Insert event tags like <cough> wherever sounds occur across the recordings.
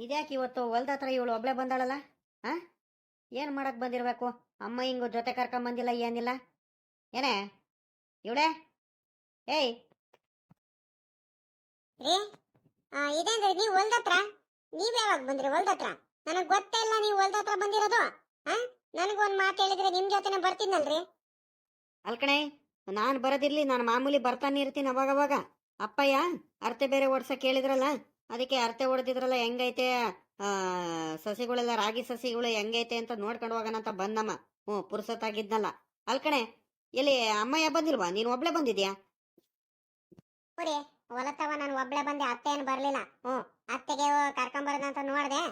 ಇದ್ಯಾಕೆ ಇವತ್ತು ಹೊಲ್ದ ಹತ್ರ ಇವಳು ಒಬ್ಳೆ ಬಂದಾಳಲ್ಲ? ಆ? ಏನು ಮಾಡಕ್ ಬಂದಿರಬೇಕು? ಅಮ್ಮ ಹಿಂಗು ಜೊತೆ ಕರ್ಕೊಂಡ್ ಬಂದಿಲ್ಲ ಏನಿಲ್ಲ? ಏನೇ? ಇವಳೆ? ಏಯ್! ರೀ ಆ, ಇದೇನ್ರಿ ನೀವು ಹೊಲ್ದತ್ರ ನೀವ್ ಯಾವಾಗ ಬಂದ್ರಿ ಹೊಲ್ದತ್ರ ನನಗ್ ಗೊತ್ತೇ ಇಲ್ಲ ನೀವು ಹೊಲ್ದತ್ರ ಬಂದಿರೋದು ಆ? ನನಗ್ ಒಂದ್ ಮಾತು ಹೇಳಿದ್ರೆ ನಿಮ್ ಜೊತೆನೆ ಬರ್ತೀನಲ್ರಿ ಅಲ್ಕಣೆ ನಾನು ಬರೋದಿರ್ಲಿ ನಾನು ಮಾಮೂಲಿ ಬರ್ತಾನೆ ಇರ್ತೀನಿ ಅವಾಗವಾಗ. ಅಪ್ಪಯ್ಯ ಅರ್ತೆ ಬೇರೆ ಓಡ್ಸಕ್ ಕೇಳಿದ್ರಲ್ಲ ಅದಕ್ಕೆ ಅರ್ತೆ ಹೊಡೆದಿದ್ರಲ್ಲ, ಹೆಂಗೈತೆ? ಸಸಿಗಳೆಲ್ಲ, ರಾಗಿ ಸಸಿಗಳು ಹೆಂಗೈತೆ ಅಂತ ನೋಡ್ಕೊಂಡು ಹೋಗೋಣ ಅಂತ ಬಂದಮ್ಮ. ಹ್ಞೂ, ಪುರ್ಸತ್ತಾಗಿದ್ನಲ್ಲ. ಅಲ್ಕಣೆ ಎಲ್ಲಿ ಅಮ್ಮಯ್ಯ ಬಂದಿಲ್ವಾ? ನೀನು ಒಬ್ಳೆ ಬಂದಿದ್ಯಾ? ಹೊಲತ್ತವ, ನಾನು ಒಬ್ಳೆ ಬಂದೆ, ಅತ್ತೆ ಏನು ಬರ್ಲಿಲ್ಲ. ಹ್ಞೂ, ಅತ್ತೆಗೆ ಕರ್ಕೊಂಬರೋದಂತ ನೋಡ್ದೆ.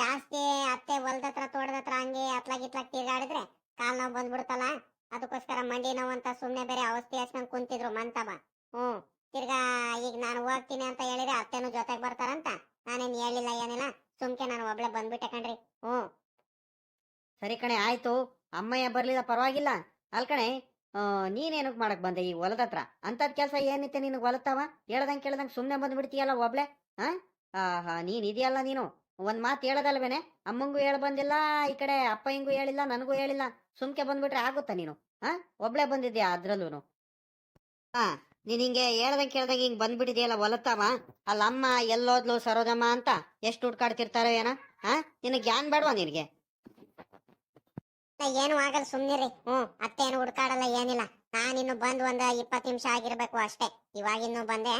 ಜಾಸ್ತಿ ಅತ್ತೆ ಹೊಲದತ್ರ ತೋಟದತ್ರ ಹಂಗೆ ಅತ್ಲಾಗ್ ಇತ್ಲಾಗ್ ತಿರ್ಗಾಡಿದ್ರೆ ಕಾಲ್ ನೋವು ಬಂದ್ಬಿಡ್ತಲ್ಲ. ಅದಕ್ಕೋಸ್ಕರ ಮಂಡಿ ನೋವು ಅಂತ ಸುಮ್ಮನೆ ಬೇರೆ ಔಷಧಿ ಹಚ್ಕೊಂಡು ಕುಂತಿದ್ರು ಮಂತವ ಹ್ಮ್ ತಿರ್ಗಾ ಈಗ ನಾನು ಹೋಗ್ತೀನಿ ಅಂತ ಹೇಳಿದ್ರೆ ಅತ್ತೆನೂ ಜೊತೆಗೆ ಬರ್ತಾರಂತ. ನಾನೇನ್ ಹೇಳಿಲ್ಲ, ಏನಿಲ್ಲ. ಸುಮ್ಕೆ ನಾನು ಒಬ್ಳೆ ಬಂದ್ಬಿಟ್ಟೆ ಕಣ್ರಿ. ಹ್ಮ್ ಸರಿ ಕಣೆ, ಆಯ್ತು. ಅಮ್ಮಯ್ಯ ಬರ್ಲಿಲ್ಲ, ಪರವಾಗಿಲ್ಲ. ಅಲ್ ಕಣೆ ನೀನೇನಕ್ ಮಾಡಕ್ ಬಂದೆ ಈ ಹೊಲದ ಹತ್ರ? ಅಂತದ್ ಕೆಲಸ ಏನಿತ್ತೆ ನಿನಗೆ ಹೊಲತಾವ ಹೇಳ್ದಂಗ್ ಕೇಳ್ದಂಗ್ ಸುಮ್ನೆ ಬಂದ್ಬಿಡ್ತೀಯಲ್ಲ ಒಬ್ಳೆ? ಹಾ ಆಹಾ, ನೀನ್ ಇದೆಯಲ್ಲ ನೀನು. ಒಂದ್ ಮಾತು ಹೇಳದಲ್ವೇನೆ? ಅಮ್ಮಂಗೂ ಹೇಳ ಬಂದಿಲ್ಲ, ಈ ಕಡೆ ಅಪ್ಪ ಹಿಂಗೂ ಹೇಳಿಲ್ಲ, ನನಗೂ ಹೇಳಿಲ್ಲ. ಸುಮ್ಕೆ ಬಂದ್ಬಿಟ್ರೆ ಆಗುತ್ತಾ ನೀನು? ಹಾ ಒಬ್ಳೆ ಬಂದಿದ್ಯಾ ಅದ್ರಲ್ಲೂನು? ಹಾ ನೀನ್ ಹಿಂಗೆ ಹೇಳ್ದಂಗ್ ಕೇಳ್ದಂಗೆ ಹಿಂಗ್ ಬಂದ್ಬಿಟ್ಟಿದೆಯಲ್ಲ ಒಲತ್ತಾವ? ಅಲ್ಲ ಅಮ್ಮ, ಎಲ್ಲೋದ್ಲು ಸರೋಜಮ್ಮ ಅಂತ ಎಷ್ಟು ಹುಡ್ಕಾಡ್ತಿರ್ತಾರೋ ಏನ? ಹಾ ನಿನಗೆ ಜ್ಞಾನ ಬೇಡವಾ ನಿನಗೆ? ಏನು ಆಗಲ್ಲ ಸುಮ್ನಿರಿ ಹ್ಮ್ ಅತ್ತೆ ಏನು ಹುಡ್ಕಾಡಲ್ಲ, ಏನಿಲ್ಲ. ನಾನಿನ್ನು ಬಂದ್ ಒಂದ್ ಇಪ್ಪತ್ತು ನಿಮಿಷ ಆಗಿರ್ಬೇಕು ಅಷ್ಟೇ. ಇವಾಗಿನ್ನು ಬಂದೆ.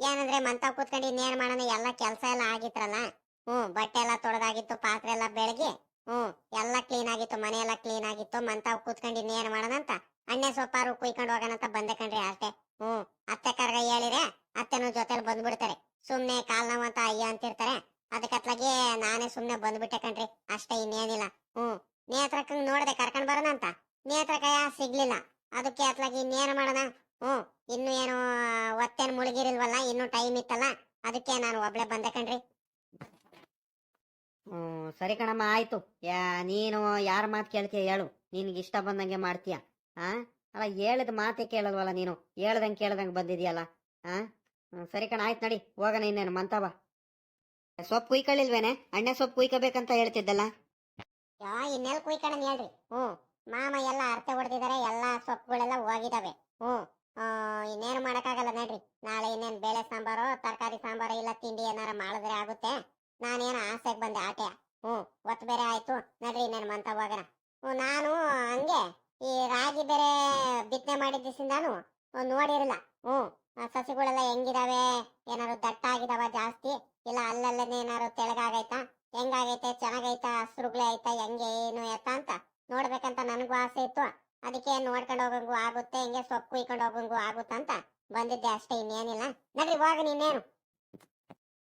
ಏನಂದ್ರೆ ಮಂತ ಕೂತ್ಕೊಂಡು ಇನ್ನೇನ್ ಮಾಡೋಣ? ಎಲ್ಲ ಕೆಲ್ಸ ಎಲ್ಲ ಆಗಿತ್ರಲ್ಲ ಹ್ಮ್ ಬಟ್ಟೆ ಎಲ್ಲ ತೊಳೆದಾಗಿತ್ತು, ಪಾತ್ರೆ ಎಲ್ಲ ಬೆಳಗ್ಗೆ ಹ್ಮ್, ಎಲ್ಲ ಕ್ಲೀನ್ ಆಗಿತ್ತು, ಮನೆ ಎಲ್ಲ ಕ್ಲೀನ್ ಆಗಿತ್ತು, ಮಂತಾವ್ ಕೂತ್ಕೊಂಡು ಇನ್ನೇನ್ ಮಾಡೋಣ ಅಂತ. ಅಣ್ಣೆ ಸೊಪ್ಪಾರು ಕುಯ್ಕೊಂಡು ಹೋಗೋಣ ಅಂತ ಬಂದೆ ಕಣ್ರಿ ಅಷ್ಟೇ. ಹ್ಮ್, ಅತ್ತೆ ಕರ್ಗ ಹೇಳಿದ್ರೆ ಅತ್ತೆನೂ ಜೊತೆಲಿ ಬಂದ್ಬಿಡ್ತಾರೆ. ಸುಮ್ನೆ ಕಾಲ್ ಅಂತ ಅಯ್ಯ ಅಂತಿರ್ತಾರೆ. ಅದಕ್ಕತ್ಲಾಗೆ ನಾನೇ ಸುಮ್ನೆ ಬಂದ್ಬಿಟ್ಟೆ ಕಣ್ರಿ, ಅಷ್ಟೇ ಇನ್ನೇನಿಲ್ಲ. ಹ್ಮ್ ನೇತ್ರಕ್ಕ ನೋಡದೆ ಕರ್ಕೊಂಡ್ ಬರೋಣ ಅಂತ. ನೇತ್ರಕಯ ಸಿಗ್ಲಿಲ್ಲ. ಅದಕ್ಕೆ ಅತ್ಲಾಗಿ ಇನ್ನೇನು ಮಾಡೋಣ? ಹ್ಮ್, ಇನ್ನು ಏನು ಒತ್ತೇನು ಮುಳುಗಿರಿಲ್ವಲ್ಲ, ಇನ್ನು ಟೈಮ್ ಇತ್ತಲ್ಲ, ಅದಕ್ಕೆ ನಾನು ಒಬ್ಳೆ ಬಂದೆ ಕಣ್ರಿ. ಹ್ಮ್ ಸರಿ ಕಣಮ್ಮ ಆಯ್ತು. ಯಾ ನೀನು ಯಾರ ಮಾತು ಕೇಳ್ತೀಯ ಹೇಳು. ನಿನ್ಗೆ ಇಷ್ಟ ಬಂದಂಗೆ ಮಾಡ್ತೀಯ. ಆ? ಅಲ್ಲ ಹೇಳಿದ ಮಾತೇ ಕೇಳಲ್ವಲ್ಲ ನೀನು? ಹೇಳ್ದಂಗೆ ಕೇಳ್ದಂಗೆ ಬಂದಿದ್ಯಲ್ಲ? ಆ? ಸರಿ ಕಣ ಆಯ್ತು ನಡಿ ಹೋಗೋಣ ಇನ್ನೇನು ಮಂತವ ಸೊಪ್ಪು ಕುಯ್ಕೊಳ್ಳಿಲ್ವೇನೆ ಅಣ್ಣೆ ಸೊಪ್ಪು ಕುಯ್ಕೋಬೇಕಂತ ಹೇಳ್ತಿದ್ದಲ್ಲ? ಯಾ ಇನ್ನೆಲ್ ಕುಯ್ಕಣ ಹೇಳ್ರಿ. ಹ್ಞೂ. ಮಾಮ ಎಲ್ಲ ಅರ್ಥ ಹೊಡೆದಿದ್ದಾರೆ ಎಲ್ಲ ಸೊಪ್ಪುಗಳೆಲ್ಲ ಹೋಗಿದಾವೆ. ಹ್ಞೂ. ಇನ್ನೇನು ಮಾಡೋಕ್ಕಾಗಲ್ಲ ನಡ್ರಿ. ನಾಳೆ ಇನ್ನೇನು ಬೇಳೆ ಸಾಂಬಾರು ತರಕಾರಿ ಸಾಂಬಾರು ಇಲ್ಲ ತಿಂಡಿ ಏನಾರ ಮಾಡಿದ್ರೆ ಆಗುತ್ತೆ. ನಾನೇನು ಆಸೆಗೆ ಬಂದೆ ಆಟೆ. ಹ್ಞೂ ಒತ್ತು ಬೇರೆ ಆಯ್ತು. ನಡ್ರಿ ನನ್ನ ಮಂತ ಹೋಗೋಣ ಹ್ಮ್, ನಾನು ಹಂಗೆ ಈ ರಾಗಿ ಬೇರೆ ಬಿತ್ತನೆ ಮಾಡಿದ ದಿವಸದಿಂದಾನು ನೋಡಿರಲ್ಲ ಹ್ಞೂ ಸಸಿಗಳೆಲ್ಲ ಹೆಂಗಿದಾವೆ? ಏನಾದ್ರು ದಟ್ಟ ಆಗಿದಾವ ಜಾಸ್ತಿ? ಇಲ್ಲ ಅಲ್ಲಲ್ಲೇ ಏನಾದ್ರು ತೆಳಗಾಗೈತಾ? ಹೆಂಗಾಗೈತೆ? ಚೆನ್ನಾಗೈತಾ? ಹಸ್ರುಗಳೇ ಐತಾ ಹೆಂಗೆ ಏನು ಎತ್ತ ಅಂತ ನೋಡ್ಬೇಕಂತ ನನಗೂ ಆಸೆ ಇತ್ತು. ಅದಕ್ಕೆ ನೋಡ್ಕೊಂಡು ಹೋಗಂಗು ಆಗುತ್ತೆ ಹಿಂಗೆ ಸೊಪ್ಪು ಕುಯ್ಕೊಂಡು ಹೋಗಂಗು ಆಗುತ್ತಂತ ಬಂದಿದ್ದೆ ಅಷ್ಟೇ ಇನ್ನೇನಿಲ್ಲ. ನಡ್ರಿ ಹೋಗ ನೀನೇನು.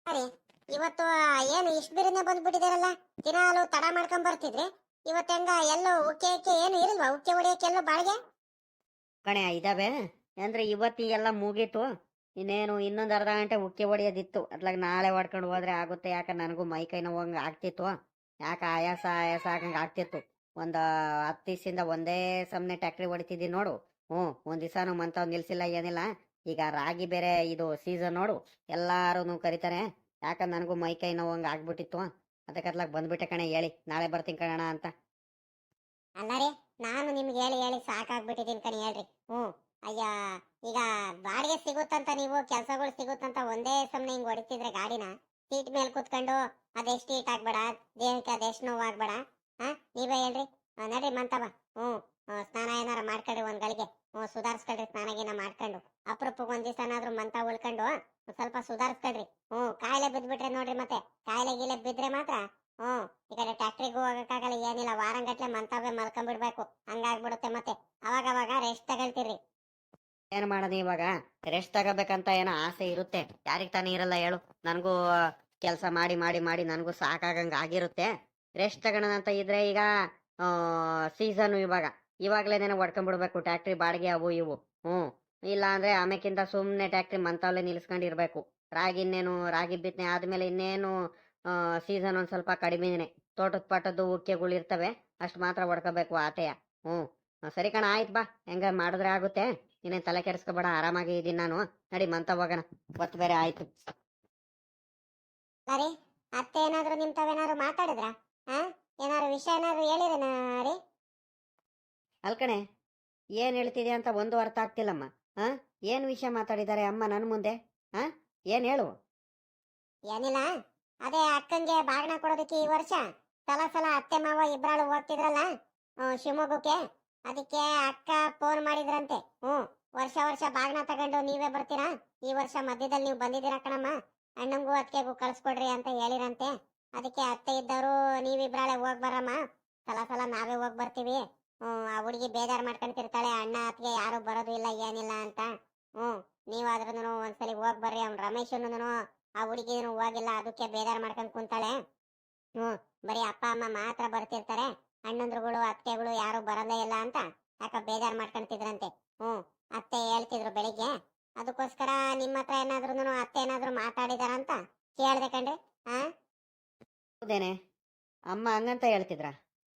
ಸರಿ. ಇವತ್ತು ಏನು ಇಷ್ಟು ಬಿರಿನೇ ಬಂದ್ಬಿಟ್ಟಿದಾರಲ್ಲ? ದಿನಾಲು ತಡ ಮಾಡ್ಕೊಂಡ್ ಬರ್ತಿದ್ರೆ. ಇವತ್ತು ಹೆಂಗ, ಎಲ್ಲೋ ಉಕ್ಕೆ ಉಕ್ಕೆ ಏನು ಇರಲ್ವಾ? ಉಕ್ಕೆ ಹೊಡಿಯಕ್ಕೆ ಎಲ್ಲೋ ಬಾಳಿಗೆ? ಕಣೆ, ಇದಾವೆ. ಅಂದ್ರೆ ಇವತ್ತಿಗೆಲ್ಲ ಮುಗೀತು. ಇನ್ನೇನು ಇನ್ನೊಂದು ಅರ್ಧ ಗಂಟೆ ಉಕ್ಕೆ ಹೊಡಿಯೋದಿತ್ತು. ಅದ್ಲಾಗ ನಾಳೆ ಹೊಡ್ಕೊಂಡು ಹೋದ್ರೆ ಆಗುತ್ತೆ. ಯಾಕೆ ನನಗೂ ಮೈ ಕೈ ನೋವಂಗೆ ಆಗ್ತಿತ್ತು. ಯಾಕೆ ಆಯಾಸ ಆಯಾಸ ಆಗಂಗೆ ಆಗ್ತಿತ್ತು. ಒಂದು ಹತ್ತು ದಿವಸದಿಂದ ಒಂದೇ ಸಮನೆ ಟ್ಯಾಕ್ಟ್ರಿ ಹೊಡಿತಿದ್ದೀನಿ ನೋಡು. ಹ್ಞೂ, ಒಂದು ದಿವಸನೂ ಮಂತ ನಿಲ್ಸಿಲ್ಲ, ಏನಿಲ್ಲ. ಈಗ ರಾಗಿ ಬೇರೆ ಇದು ಸೀಸನ್ ನೋಡು. ಎಲ್ಲಾರು ಕರೀತಾರೆ. ಯಾಕೆ ನನಗೂ ಮೈ ಕೈ ನೋವಂಗೆ ಆಗ್ಬಿಟ್ಟಿತ್ತು? ಅದಕ್ಕೆ ಬಂದ್ಬಿಟ್ಟೆ ಕಣೆ, ಹೇಳಿ. ನಾಳೆ ಬರ್ತೀನಿ ಕಣ ಅಂತ. ಅಲ್ಲ ರೀ, ನಾನು ನಿಮ್ಗೆ ಹೇಳಿ ಹೇಳಿ ಸಾಕಾಗ್ಬಿಟ್ಟಿದ್ದೀನಿ ಕಣಿ, ಹೇಳ್ರಿ. ಹ್ಞೂ. ಅಯ್ಯ, ಈಗ ಬಾಡಿಗೆ ಸಿಗುತ್ತಂತ ನೀವು, ಕೆಲಸಗಳು ಸಿಗುತ್ತಂತ ಒಂದೇ ಸಮನೆ ಹಿಂಗೆ ಹೊಡಿತಿದ್ರೆ ಗಾಡಿನ? ಸೀಟ್ ಮೇಲೆ ಕುತ್ಕೊಂಡು ಅದೆಷ್ಟು ಹೀಟ್ ಆಗ್ಬೇಡ, ದೇಹಕ್ಕೆ ಅದೆಷ್ಟು ನೋವು ಆಗ್ಬೇಡ ಹಾ? ನೀವೇ ಹೇಳ್ರಿ. ನಡ್ರಿ ಮಂತವ ಹ್ಞೂ. ಸ್ನಾನ ಏನಾರ ಮಾಡ್ಕೊಳ್ರಿ ಒಂದ್ ಗಳಿಗೆ. ಹ್ಞೂ, ಸುಧಾರಿಸ್ಕೊಳ್ರಿ ಸ್ನಾನ ಗೀನ ಮಾಡ್ಕೊಂಡು. ಅಪರೂಪಕ್ಕೆ ಒಂದ್ ದಿವಸ ಮಂತ ಉಳ್ಕೊಂಡು ಸ್ವಲ್ಪ ಸುಧಾರಿಸ್ಕೊಳ್ರಿ. ಹ್ಮ್ ಕಾಯಿಲೆ ಬಿದ್ಬಿಟ್ರೆ ನೋಡ್ರಿ ಮತ್ತೆ. ಕಾಯಿಲೆ ಗೀಲೆ ಬಿದ್ರೆ ಮಾತ್ರ ಹ್ಮ್ ಈ ಕಡೆ ಟ್ಯಾಕ್ಟ್ರಿಗೂ ಹೋಗಕ್ಕಾಗಲ್ಲ, ಏನಿಲ್ಲ, ವಾರಂಗಟ್ಲೆ ಮಂತಾವೆ ಮಲ್ಕೊಂಡ್ಬಿಡ್ಬೇಕು ಹಂಗಾಗ್ಬಿಡುತ್ತೆ ಮತ್ತೆ. ಅವಾಗ ಅವಾಗ ರೆಸ್ಟ್ ತಗೊಳ್ತೀರಿ. ಏನ್ ಮಾಡೋದು ಇವಾಗ? ರೆಸ್ಟ್ ತಗೋಬೇಕಂತ ಏನೋ ಆಸೆ ಇರುತ್ತೆ. ಯಾರಿಗ್ ತಾನೇ ಇರಲ್ಲ ಹೇಳು. ನನಗೂ ಕೆಲಸ ಮಾಡಿ ಮಾಡಿ ಮಾಡಿ ನನಗೂ ಸಾಕಾಗಂಗ ಆಗಿರುತ್ತೆ. ರೆಸ್ಟ್ ತಗೋಣ ಇದ್ರೆ ಈಗ ಸೀಸನ್ ಇವಾಗ. ಇವಾಗ್ಲೇನೇನೋ ಹೊಡ್ಕೊಂಡ್ಬಿಡ್ಬೇಕು ಟ್ಯಾಕ್ಟ್ರಿ, ಬಾಡಿಗೆ ಅವು ಇವು. ಹ್ಮ್ ಇಲ್ಲ ಅಂದ್ರೆ ಆಮೇಕಿಂತ ಸುಮ್ಮನೆ ಟ್ಯಾಕ್ಟ್ರಿ ಮಂತವಲ್ಲೇ ನಿಲ್ಸ್ಕೊಂಡಿರ್ಬೇಕು ರಾಗಿ ಇನ್ನೇನು ರಾಗಿ ಬಿತ್ತನೆ ಆದ್ಮೇಲೆ ಇನ್ನೇನು ಸೀಸನ್ ಒಂದ್ ಸ್ವಲ್ಪ ಕಡಿಮೆನೆ ತೋಟದ ಪಾಟದ್ದು ಉಕ್ಕೆಗಳು ಇರ್ತವೆ ಅಷ್ಟು ಮಾತ್ರ ಹೊಡ್ಕೋಬೇಕು ಆತೆಯ ಹ್ಞೂ ಸರಿ ಕಣ ಆಯ್ತು ಬಾ. ಹೆಂಗ ಮಾಡಿದ್ರೆ ಆಗುತ್ತೆ? ಇನ್ನೇನ್ ತಲೆ ಕೆಡಿಸ್ಕೊಬೇಡ ಆರಾಮಾಗಿ ಇದೀನಿ ನಾನು. ನಡಿ ಮಂತ ಹೋಗೋಣ. ಒತ್ ಬೇರೆ ಆಯ್ತು. ಸರಿ ಅತ್ತೆ ಏನಾದ್ರು ನಿಮ್ ತಾವೇನಾದ್ರು ಮಾತಾಡಿದ್ರ? ಆ? ಏನಾದ್ರು ವಿಷಯ ಏನಾದ್ರು ಹೇಳಿರೇನ ರೀ? ಅಲ್ಕಣೆ ಏನ್ ಹೇಳ್ತಿದ್ಯಾ ಅಂತ ಒಂದು ಅರ್ಥ ಆಗ್ತಿಲ್ಲಮ್ಮ. ಹಾ ಏನ್ ವಿಷಯ ಮಾತಾಡಿದ್ದಾರೆ ಅಮ್ಮ ನನ್ನ ಮುಂದೆ? ಹಾ ಏನ್ ಹೇಳು? ಏನಿಲ್ಲ. ಅದೇ ಅಕ್ಕಂಗೆ ಬಾಗ್ನ ಕೊಡೋದಕ್ಕೆ ಈ ವರ್ಷ. ಸಲ ಸಲ ಅತ್ತೆ ಮಾವ ಇಬ್ರಾಳು ಹೋಗ್ತಿದ್ರಲ್ಲ ಶಿವಮೊಗ್ಗಕ್ಕೆ. ಅದಕ್ಕೆ ಅಕ್ಕ ಫೋನ್ ಮಾಡಿದ್ರಂತೆ. ಹ್ಞೂ, ವರ್ಷ ವರ್ಷ ಬಾಗ್ನ ತಗೊಂಡು ನೀವೇ ಬರ್ತೀರಾ? ಈ ವರ್ಷ ಮಧ್ಯದಲ್ಲಿ ನೀವು ಬಂದಿದ್ದೀರಾ ಕಣಮ್ಮ? ಅಣ್ಣಂಗೂ ಅತ್ತೆಗೂ ಕಳ್ಸ್ಕೊಡ್ರಿ ಅಂತ ಹೇಳಿರಂತೆ. ಅದಕ್ಕೆ ಅತ್ತೆ ಇದ್ದವರು, ನೀವಿಬ್ರಾಳೆ ಹೋಗ್ ಬರಮ್ಮ ಸಲ ಸಲ ನಾವೇ ಹೋಗ್ ಬರ್ತೀವಿ ಹ್ಮ್ ಆ ಹುಡುಗಿ ಬೇಜಾರು ಮಾಡ್ಕೊಂತಿರ್ತಾಳೆ, ಅಣ್ಣ ಅತ್ತಿಗೆ ಯಾರು ಬರೋದು ಇಲ್ಲ, ಏನಿಲ್ಲ ಅಂತ. ಹ್ಮ್ ನೀವಾದ್ರೂ ಒಂದ್ಸಲಿ ಹೋಗಿ ಬರ್ರಿ, ಅವ್ನ್ ರಮೇಶನು ಆ ಹುಡುಗಿನೂ ಹೋಗಿಲ್ಲ, ಅದಕ್ಕೆ ಬೇಜಾರು ಮಾಡ್ಕೊಂಡು ಕುಂತಾಳೆ. ಹ್ಞೂ, ಬರೀ ಅಪ್ಪ, ಅಮ್ಮ ಮಾತ್ರ ಬರ್ತಿರ್ತಾರೆ, ಅಣ್ಣಂದ್ರುಗಳು ಅತ್ತೆಗಳು ಯಾರು ಬರದೇ ಇಲ್ಲ ಅಂತ, ಯಾಕ ಬೇಜಾರು ಮಾಡ್ಕೊಂತಿದ್ರಂತೆ. ಹ್ಞೂ, ಅತ್ತೆ ಹೇಳ್ತಿದ್ರು ಬೆಳಿಗ್ಗೆ, ಅದಕ್ಕೋಸ್ಕರ ನಿಮ್ಮ ಹತ್ರ ಏನಾದ್ರೂ ಅತ್ತೆ ಏನಾದ್ರು ಮಾತಾಡಿದಾರ ಅಂತ? ಕೇಳ್ದೆ ಆ? ಹೌದೇನೆ, ಅಮ್ಮ ಹಂಗಂತ ಹೇಳ್ತಿದ್ರ?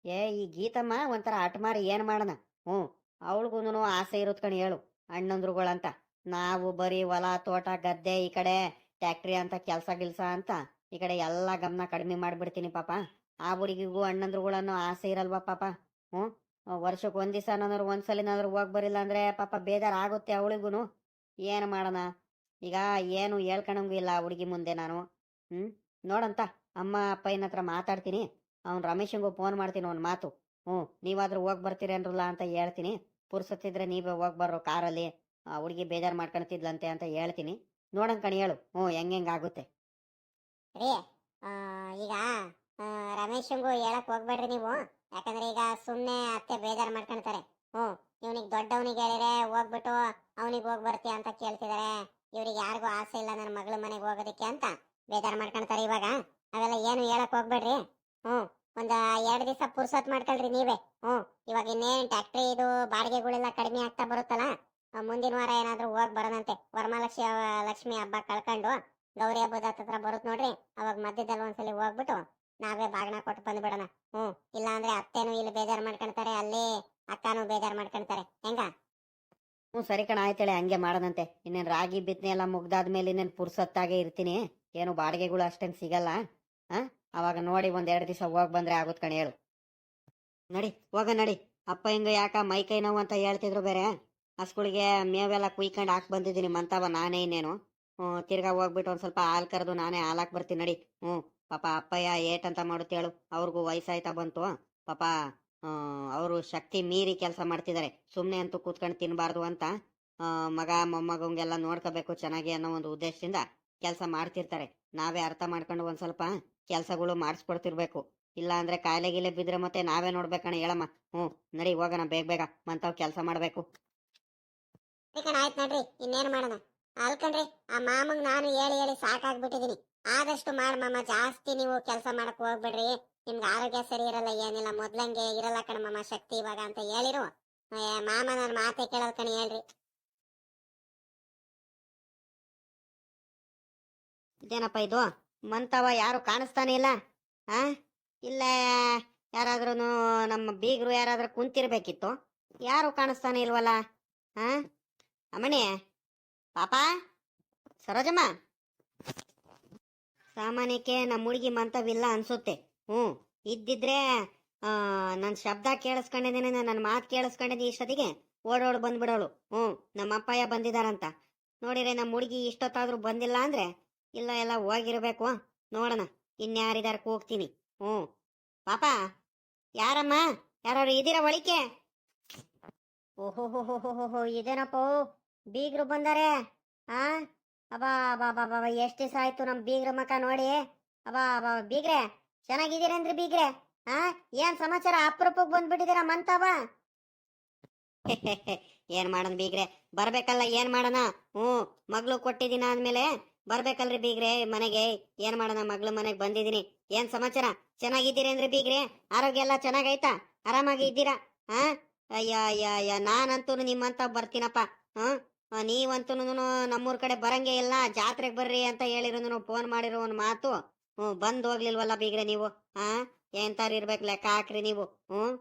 ಏ, ಈ ಗೀತಮ್ಮ ಒಂಥರ ಅಟ್ಮಾರಿ ಏನು ಮಾಡೋಣ ಹ್ಞೂ ಅವಳಿಗೂನು ಆಸೆ ಇರುತ್ ಕಣಿ ಹೇಳು, ಅಣ್ಣಂದ್ರುಗಳಂತ. ನಾವು ಬರೀ ಹೊಲ, ತೋಟ, ಗದ್ದೆ, ಈ ಕಡೆ ಟ್ಯಾಕ್ಟ್ರಿ ಅಂತ, ಕೆಲಸ ಗಿಲ್ಸ ಅಂತ, ಈ ಕಡೆ ಎಲ್ಲ ಗಮನ ಕಡಿಮೆ ಮಾಡ್ಬಿಡ್ತೀನಿ ಪಾಪ. ಆ ಹುಡುಗಿಗೂ ಅಣ್ಣಂದ್ರುಗಳನ್ನು ಆಸೆ ಇರಲ್ವಾ ಪಾಪ? ಹ್ಞೂ ವರ್ಷಕ್ಕೆ ಒಂದು ದಿವಸ ನಾನು ಒಂದ್ಸಲಿನಾದ್ರೂ ಹೋಗಿ ಬರಿಲ್ಲ ಅಂದ್ರೆ ಪಾಪ ಬೇಜಾರ್ ಆಗುತ್ತೆ ಅವಳಿಗೂ ಏನು ಮಾಡೋಣ ಈಗ ಏನು ಹೇಳ್ಕೊಳಂಗೂ ಇಲ್ಲ ಆ ಹುಡುಗಿ ಮುಂದೆ ನಾನು. ಹ್ಞೂ ನೋಡಂತ, ಅಮ್ಮ ಅಪ್ಪಯ್ಯನ ಹತ್ರ ಮಾತಾಡ್ತೀನಿ. ಅವ್ನು ರಮೇಶಂಗೂ ಫೋನ್ ಮಾಡ್ತೀನಿ ಒಂದು ಮಾತು. ಹ್ಞೂ ನೀವಾದ್ರೂ ಹೋಗಿ ಬರ್ತೀರೇನ್ರಲ್ಲ ಅಂತ ಹೇಳ್ತೀನಿ. ಪುರ್ಸತ್ತಿದ್ರೆ ನೀವೇ ಹೋಗಿ ಬರ್ರೋ ಕಾರಲ್ಲಿ ಹುಡುಗಿ ಬೇಜಾರು ಮಾಡ್ಕೊಳ್ತಿದ್ಲಂತೆ ಅಂತ ಹೇಳ್ತೀನಿ. ನೋಡೋಣ ಕಣಿ ಹೇಳು. ಹ್ಞೂ ಹೆಂಗೆ ಆಗುತ್ತೆ. ರೀ ಈಗ ರಮೇಶಂಗು ಹೇಳಕ್ ಹೋಗ್ಬೇಡ್ರಿ ನೀವು. ಯಾಕಂದ್ರೆ ಈಗ ಸುಮ್ಮನೆ ಅತ್ತೆ ಬೇಜಾರ್ ಮಾಡ್ಕೊಳ್ತಾರೆ ಹ್ಞೂ ಇವನಿಗೆ ದೊಡ್ಡವನಿಗೆ ಹೇಳಿದ್ರೆ ಹೋಗ್ಬಿಟ್ಟು ಅವನಿಗೆ ಹೋಗಿ ಬರ್ತೀಯ ಅಂತ ಕೇಳ್ತಿದಾರೆ. ಇವ್ರಿಗೆ ಯಾರಿಗೂ ಆಸೆ ಇಲ್ಲ ನನ್ನ ಮಗಳ ಮನೆಗೆ ಹೋಗೋದಕ್ಕೆ ಅಂತ ಬೇಜಾರ್ ಮಾಡ್ಕೊಳ್ತಾರೆ ಇವಾಗ. ಅವೆಲ್ಲ ಏನು ಹೇಳಕ್ ಹೋಗ್ಬೇಡ್ರಿ. ಹ್ಮ್. ಒಂದ ಎರಡು ದಿವಸ ಪುರ್ಸತ್ ಮಾಡ್ಕೊಳ್ರಿ ನೀವೇ. ಹ್ಞೂ, ಇವಾಗ ಇನ್ನೇನ್ ಟ್ಯಾಕ್ಟ್ರಿ ಇದು ಬಾಡಿಗೆಗಳೆಲ್ಲ ಕಡಿಮೆ ಆಗ್ತಾ ಬರುತ್ತಲ್ಲ ಮುಂದಿನ ವಾರ ಏನಾದ್ರೂ ಹೋಗಿ ಬರೋದಂತೆ ವರಮಹಾಲಕ್ಷ್ಮಿ ಲಕ್ಷ್ಮಿ ಹಬ್ಬ ಕಳ್ಕೊಂಡು, ಗೌರಿ ಹಬ್ಬದ ಹತ್ರ ಬರುತ್ತೆ ನೋಡ್ರಿ, ಅವಾಗ ಮಧ್ಯದಲ್ಲಿ ಒಂದ್ಸಲಿ ಹೋಗ್ಬಿಟ್ಟು ನಾವೇ ಬಾಗ್ನ ಕೊಟ್ಟು ಬಂದ್ಬಿಡೋಣ. ಬಿಡೋಣ ಇಲ್ಲ ಅಂದ್ರೆ ಅತ್ತೆನೂ ಇಲ್ಲಿ ಬೇಜಾರು ಮಾಡ್ಕೊಂತಾರೆ, ಅಲ್ಲಿ ಅಕ್ಕನೂ ಬೇಜಾರು ಮಾಡ್ಕೊಂತಾರೆ. ಹೆಂಗ? ಹ್ಞೂ, ಸರಿ ಕಣ ಆಯ್ತೇಳೆ ಹಂಗೆ ಮಾಡೋದಂತೆ ಇನ್ನೇನು ರಾಗಿ ಬಿತ್ತನೆ ಎಲ್ಲ ಮುಗ್ದಾದ್ಮೇಲೆ ಇನ್ನೇನು ಪುರ್ಸತ್ತಾಗೆ ಇರ್ತೀನಿ. ಏನು ಬಾಡಿಗೆಗಳು ಅಷ್ಟೇನು ಸಿಗಲ್ಲ. ಅವಾಗ ನೋಡಿ ಒಂದೆರಡು ದಿವಸ ಹೋಗಿ ಬಂದ್ರೆ ಆಗುತ್ತೆ ಕಣ ಹೇಳು. ನಡಿ, ಹೋಗ ನಡಿ. ಅಪ್ಪ ಹಿಂಗ ಯಾಕ ಮೈ ಕೈ ನೋವು ಅಂತ ಹೇಳ್ತಿದ್ರು ಬೇರೆ. ಹಸ್ಗಳಿಗೆ ಮೇವೆಲ್ಲ ಕುಯ್ಕೊಂಡು ಹಾಕ್ ಬಂದಿದ್ದೀನಿ ಮಂತವ ನಾನೇ ಇನ್ನೇನು. ಹ್ಞೂ ತಿರ್ಗಾ ಹೋಗ್ಬಿಟ್ಟು ಒಂದ್ ಸ್ವಲ್ಪ ಹಾಲು ಕರೆದು ನಾನೇ ಹಾಲು ಹಾಕ್ ಬರ್ತೀನಿ, ನಡಿ. ಹ್ಞೂ ಪಾಪ ಅಪ್ಪಯ್ಯ ಏಟ್ ಅಂತ ಮಾಡುತ್ತೇಳು ಅವ್ರಿಗೂ ವಯಸ್ಸಾಯ್ತಾ ಬಂತು. ಪಾಪ ಅವರು ಶಕ್ತಿ ಮೀರಿ ಕೆಲಸ ಮಾಡ್ತಿದ್ದಾರೆ ಸುಮ್ಮನೆ ಅಂತೂ ಕೂತ್ಕೊಂಡು ತಿನ್ನಬಾರ್ದು ಅಂತ ಮಗ ಮೊಮ್ಮಗಂಗೆಲ್ಲ ನೋಡ್ಕೋಬೇಕು ಚೆನ್ನಾಗಿ ಅನ್ನೋ ಒಂದು ಉದ್ದೇಶದಿಂದ ಕೆಲಸ ಮಾಡ್ತಿರ್ತಾರೆ. ನಾವೇ ಅರ್ಥ ಮಾಡ್ಕೊಂಡು ಒಂದು ಸ್ವಲ್ಪ ಕೆಲಸಗಳು ಮಾಡಿಸ್ಕೊಡ್ತಿರ್ಬೇಕು. ಇಲ್ಲ ಅಂದ್ರೆ ಕಾಯಿಲೆ ಗೀಲೆ ಬಿದ್ರೆ ಮತ್ತೆ ನಾವೇ ನೋಡ್ಬೇಕಣ್ಣ ಹೇಳಮ್ಮ. ಹ್ಞೂ ನಡಿ ಹೋಗೋಣ ಬೇಗ ಬೇಗ. ಮಂತಾವ್ ಕೆಲಸ ಮಾಡ್ಬೇಕು. ಆಯ್ತು ನೋಡ್ರಿ ಇನ್ನೇನ್ ಮಾಡೋಣ? ಅಲ್ಕಂಡ್ರಿ ಆ ಮಾಮಂಗ್ ನಾನು ಹೇಳಿ ಹೇಳಿ ಸಾಕಾಗ್ಬಿಟ್ಟಿದೀನಿ. ಆದಷ್ಟು ಮಾಡಮ್ಮ ಮಾಮ ಜಾಸ್ತಿ ನೀವು ಕೆಲಸ ಮಾಡಕ್ ಹೋಗ್ಬೇಡ್ರಿ. ನಿಮ್ಗೆ ಆರೋಗ್ಯ ಸರಿ ಇರಲ್ಲ ಏನಿಲ್ಲ ಮೊದ್ಲಂಗೆ ಇರಲ್ಲ ಕಣ ಮಾಮ ಶಕ್ತಿ ಇವಾಗ ಅಂತ ಹೇಳಿರು. ಮಾಮ ನನ್ನ ಮಾತೆ ಕೇಳಲ್ ಕಣಿ ಹೇಳ್ರಿ. ಇದೇನಪ್ಪ ಇದು? ಮಂತವ ಯಾರು ಕಾಣಿಸ್ತಾನೆ ಇಲ್ಲ, ಆ? ಇಲ್ಲ ಯಾರಾದ್ರೂ ನಮ್ಮ ಬೀಗರು ಯಾರಾದ್ರೂ ಕುಂತಿರ್ಬೇಕಿತ್ತು, ಯಾರು ಕಾಣಿಸ್ತಾನೆ ಇಲ್ವಲ್ಲ, ಆ? ಅಮ್ಮಣಿ, ಪಾಪ, ಸರೋಜಮ್ಮ? ಸಾಮಾನ್ಯಕ್ಕೆ ನಮ್ಮ ಹುಡುಗಿ ಮಂತವಿಲ್ಲ ಅನ್ಸುತ್ತೆ, ಹ್ಞೂ. ಇದ್ದಿದ್ರೆ ನನ್ನ ಶಬ್ದ ಕೇಳಿಸ್ಕೊಂಡಿದ್ದೀನಿ ನನ್ನ ಮಾತು ಕೇಳಿಸ್ಕೊಂಡಿದ್ದೀನಿ ಇಷ್ಟೊತ್ತಿಗೆ ಓಡೋಡು ಬಂದ್ಬಿಡೋಳು, ಹ್ಞೂ. ನಮ್ಮ ಅಪ್ಪಯ್ಯ ಬಂದಿದ್ದಾರಂತ. ನೋಡಿರಿ ನಮ್ಮ ಹುಡುಗಿ ಇಷ್ಟೊತ್ತಾದ್ರೂ ಬಂದಿಲ್ಲ ಅಂದ್ರೆ ಇಲ್ಲ ಎಲ್ಲ ಹೋಗಿರ್ಬೇಕು. ನೋಡೋಣ. ಇನ್ಯಾರಿದಾರ ಕೂಗ್ತೀನಿ ಹ್ಞೂ. ಪಾಪ, ಯಾರಮ್ಮ? ಯಾರು ಇದೀರ ಒಳಿಕೆ ಓಹೋ ಹೋ ಹೋ ಹೋ ಇದೇನಪ್ಪ? ಬೀಗ್ರು ಬಂದಾರೆ. ಆ? ಅಬಾ ಬಾ ಬಾ ಬಾ ಎಷ್ಟು ದಿವಸ ಆಯ್ತು ನಮ್ಮ ಬೀಗ್ರ ಮಕ ನೋಡಿ. ಅಬಾ ಬಾ ಬೀಗ್ರೆ ಚೆನ್ನಾಗಿದ್ದೀರೇನ್ರಿ ಬೀಗ್ರೆ? ಆ? ಏನ್ ಸಮಾಚಾರ ಅಪರೂಪಕ್ಕೆ ಬಂದ್ಬಿಟ್ಟಿದೀರ ಮಂತವ? <laughs> ಏನ್ ಮಾಡೋಣ ಬೀಗ್ರೆ? ಬರ್ಬೇಕಲ್ಲ, ಏನ್ ಮಾಡೋಣ? ಹ್ಞೂ, ಮಗಳು ಕೊಟ್ಟಿದ್ದೀನ ಅಂದ್ಮೇಲೆ? ಬರ್ಬೇಕಲ್ರಿ ಬೀಗ್ರೆ, ಮನೆಗೆ. ಏನ್ ಮಾಡೋಣ, ಮಗ್ಳ ಮನೆಗೆ ಬಂದಿದ್ದೀನಿ. ಏನ್ ಸಮಾಚಾರ? ಚೆನ್ನಾಗಿದ್ದೀರೇನ್ರಿ ಬೀಗ್ರೆ? ಆರೋಗ್ಯ ಎಲ್ಲ ಚೆನ್ನಾಗೈತಾ? ಆರಾಮಾಗಿ ಇದ್ದೀರಾ? ಹಾ ಅಯ್ಯ ಅಯ್ಯ ಅಯ್ಯ ನಾನಂತೂ ನಿಮ್ಮಂತ ಬರ್ತೀನಪ್ಪ. ಹಾ ನೀವಂತೂ ನಮ್ಮೂರ್ ಕಡೆ ಬರಂಗೇ ಇಲ್ಲ. ಜಾತ್ರೆಗೆ ಬರ್ರಿ ಅಂತ ಹೇಳಿರೋನು ಫೋನ್ ಮಾಡಿರೋ ಒಂದು ಮಾತು. ಹ್ಞೂ ಬಂದ್ ಹೋಗ್ಲಿಲ್ವಲ್ಲ ಬೀಗ್ರೆ ನೀವು? ಹಾ ಎಂತಾರು ಇರ್ಬೇಕು ಲೆಕ್ಕ ಹಾಕ್ರಿ ನೀವು? ಹ್ಮ್?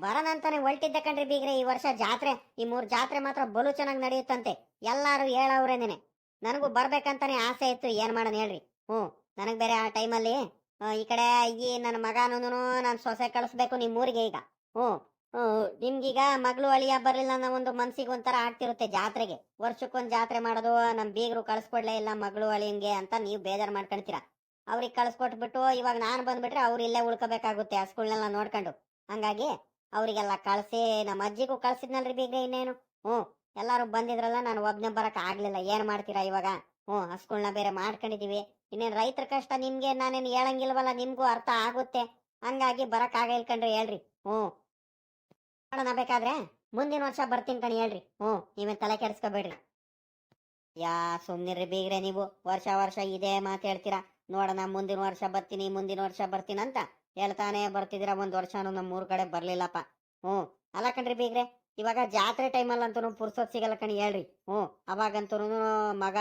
ಬರೋಣಂತಾನೆ ಹೊಲ್ಟಿದ್ದೆ ಕಣ್ರಿ ಬೀಗ್ರೆ ಈ ವರ್ಷ ಜಾತ್ರೆ. ಈ ಮೂರ್ ಜಾತ್ರೆ ಮಾತ್ರ ಬಲು ಚೆನ್ನಾಗಿ ನಡೆಯುತ್ತಂತೆ. ಎಲ್ಲಾರು ಹೇಳವ್ರೇನೇನೆ ನನಗೂ ಬರ್ಬೇಕಂತಾನೆ ಆಸೆ ಇತ್ತು, ಏನ್ ಮಾಡೋಣ ಹೇಳ್ರಿ. ಹ್ಞೂ, ನನಗೆ ಬೇರೆ ಆ ಟೈಮಲ್ಲಿ ಈ ಕಡೆ ಈ ನನ್ನ ಮಗನೂ ನಾನು ಸೊಸೆ ಕಳಿಸ್ಬೇಕು ನಿಮ್ಮ ಊರಿಗೆ ಈಗ. ಹ್ಞೂ ನಿಮ್ಗೀಗ ಮಗಳು ಅಳಿಯ ಬರಲಿಲ್ಲ ಅನ್ನೋ ಒಂದು ಮನ್ಸಿಗೆ ಒಂಥರ ಆಗ್ತಿರುತ್ತೆ ಜಾತ್ರೆಗೆ. ವರ್ಷಕ್ಕೊಂದು ಜಾತ್ರೆ ಮಾಡೋದು ನಮ್ಮ ಬೀಗರು ಕಳ್ಸ್ಕೊಡ್ಲೇ ಇಲ್ಲ ಮಗಳು ಅಳಿಯಂಗೆ ಅಂತ ನೀವು ಬೇಜಾರು ಮಾಡ್ಕೊಳ್ತೀರಾ ಅವ್ರಿಗೆ ಕಳ್ಸ್ಕೊಟ್ಬಿಟ್ಟು ಇವಾಗ ನಾನು ಬಂದ್ಬಿಟ್ರೆ ಅವ್ರು ಇಲ್ಲೇ ಉಳ್ಕೋಬೇಕಾಗುತ್ತೆ ಹಸ್ಗಳನ್ನೆಲ್ಲ ನೋಡ್ಕೊಂಡು. ಹಂಗಾಗಿ ಅವರಿಗೆಲ್ಲ ಕಳಿಸಿ ನಮ್ಮ ಅಜ್ಜಿಗೂ ಕಳ್ಸಿದ್ನಲ್ರಿ ಬೀಗ್ರೆ ಇನ್ನೇನು. ಹ್ಞೂ ಎಲ್ಲರೂ ಬಂದಿದ್ರಲ್ಲ, ನಾನು ಒಬ್ನೇ ಬರಕ್ ಆಗ್ಲಿಲ್ಲ. ಏನ್ ಮಾಡ್ತೀರಾ ಇವಾಗ? ಹ್ಞೂ, ಹಸ್ಗಳ್ನ ಬೇರೆ ಮಾಡ್ಕೊಂಡಿದೀವಿ. ಇನ್ನೇನ್ ರೈತರ ಕಷ್ಟ ನಿಮ್ಗೆ, ನಾನೇನು ಹೇಳಂಗಿಲ್ವಲ್ಲ, ನಿಮ್ಗೂ ಅರ್ಥ ಆಗುತ್ತೆ. ಹಂಗಾಗಿ ಬರಕ್ ಆಗಲ್ ಕಣ್ರಿ, ಹೇಳ್ರಿ. ಹ್ಞೂ. ಮಾಡೋಣ ಬೇಕಾದ್ರೆ? ಮುಂದಿನ ವರ್ಷ ಬರ್ತೀನಿ ಕಣಿ, ಹೇಳ್ರಿ. ಹ್ಞೂ, ನೀವೇನ್ ತಲೆ ಕೆಡಿಸ್ಕೋಬೇಡ್ರಿ. ಯಾ, ಸುಮ್ನಿರ್ರಿ ಬೀಗ್ರೆ ನೀವು. ವರ್ಷ ವರ್ಷ ಇದೇ ಮಾತು ಹೇಳ್ತೀರಾ. ನೋಡೋಣ, ಮುಂದಿನ ವರ್ಷ ಬರ್ತೀನಿ, ಮುಂದಿನ ವರ್ಷ ಬರ್ತೀನಿ ಅಂತ ಹೇಳ್ತಾನೆ ಬರ್ತಿದ್ದೀರಾ. ಒಂದ್ ವರ್ಷನೂ ನಮ್ಮ ಊರ್ ಕಡೆ ಬರ್ಲಿಲ್ಲಪ್ಪ. ಹ್ಞೂ. ಅಲ್ಲ ಕಣ್ರಿ ಬೀಗ್ರೆ ಇವಾಗ ಜಾತ್ರೆ ಟೈಮಲ್ಲಿ ಅಂತೂ ಪುರ್ಸೊತ್ ಸಿಗಲ್ಲ ಕಣಿ, ಹೇಳ್ರಿ. ಹ್ಞೂ ಅವಾಗಂತೂ ಮಗ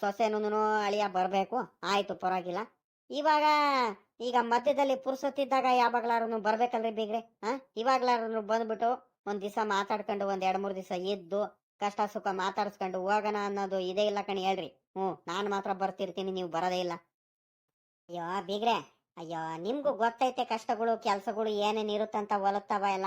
ಸೊಸೆನೂ ಅಳಿಯ ಬರಬೇಕು. ಆಯಿತು, ಪರವಾಗಿಲ್ಲ. ಇವಾಗ ಈಗ ಮಧ್ಯದಲ್ಲಿ ಪುರ್ಸೊತ್ತಿದ್ದಾಗ ಯಾವಾಗ್ಲಾರು ಬರ್ಬೇಕಲ್ರಿ ಬೀಗ್ರೆ? ಹಾ ಇವಾಗ್ಲಾರು ಬಂದ್ಬಿಟ್ಟು ಒಂದ್ ದಿವಸ ಮಾತಾಡ್ಕೊಂಡು, ಒಂದ್ ಎರಡ್ ಮೂರ್ ದಿವಸ ಇದ್ದು, ಕಷ್ಟ ಸುಖ ಮಾತಾಡ್ಸ್ಕೊಂಡು ಹೋಗೋಣ ಅನ್ನೋದು ಇದೇ ಇಲ್ಲ ಕಣಿ, ಹೇಳ್ರಿ. ಹ್ಞೂ, ನಾನು ಮಾತ್ರ ಬರ್ತಿರ್ತೀನಿ, ನೀವು ಬರೋದೇ ಇಲ್ಲ. ಅಯ್ಯೋ, ಬೀಗ್ರೆ, ಅಯ್ಯೋ, ನಿಮ್ಗೂ ಗೊತ್ತೈತೆ ಕಷ್ಟಗಳು, ಕೆಲ್ಸಗಳು ಏನೇನ್ ಇರುತ್ತಂತ ಹೊಲತ್ತವ ಎಲ್ಲ?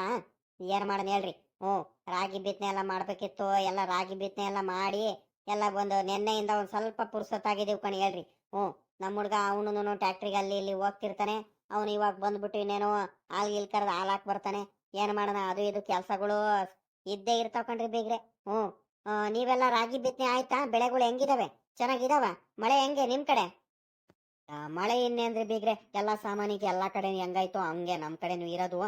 ಏನ್ ಮಾಡೋಣ ಹೇಳ್ರಿ? ಹ್ಞೂ. ರಾಗಿ ಬಿತ್ತನೆ ಎಲ್ಲ ಮಾಡ್ಬೇಕಿತ್ತು, ಎಲ್ಲ ರಾಗಿ ಬಿತ್ತನೆ ಎಲ್ಲ ಮಾಡಿ, ಎಲ್ಲ ಒಂದು ನಿನ್ನೆಯಿಂದ ಒಂದು ಸ್ವಲ್ಪ ಪುರ್ಸೊತ್ತಾಗಿದ್ದೀವಿ ಕಣಿ ಹೇಳ್ರಿ. ಹ್ಞೂ ನಮ್ಮ ಹುಡುಗ ಅವನು ಟ್ಯಾಕ್ಟ್ರಿಗೆ ಅಲ್ಲಿ ಇಲ್ಲಿ ಹೋಗ್ತಿರ್ತಾನೆ. ಅವನು ಇವಾಗ ಬಂದ್ಬಿಟ್ಟು ಇನ್ನೇನೋ ಹಾಲು ಇಲ್ಲಿ ಕರೆದು ಹಾಲು ಬರ್ತಾನೆ. ಏನು ಮಾಡೋಣ, ಅದು ಇದು ಕೆಲಸಗಳು ಇದ್ದೇ ಇರ್ತಾವ ಕಣ್ರಿ ಬೀಗ್ರೆ. ಹ್ಞೂ ನೀವೆಲ್ಲ ರಾಗಿ ಬಿತ್ತನೆ ಆಯ್ತಾ? ಬೆಳೆಗಳು ಹೆಂಗಿದಾವೆ? ಚೆನ್ನಾಗಿದಾವ? ಮಳೆ ಹೆಂಗೆ ನಿಮ್ ಕಡೆ? ಮಳೆ ಮಳೆ ಇನ್ನೇನ್ರಿ ಬೀಗ್ರೆ, ಎಲ್ಲ ಸಾಮಾನಿಗೆ ಎಲ್ಲಾ ಕಡೆ ಹೆಂಗಾಯ್ತು? ಹಂಗೆ ನಮ್ಮ ಕಡೆನೂ ಇರೋದು.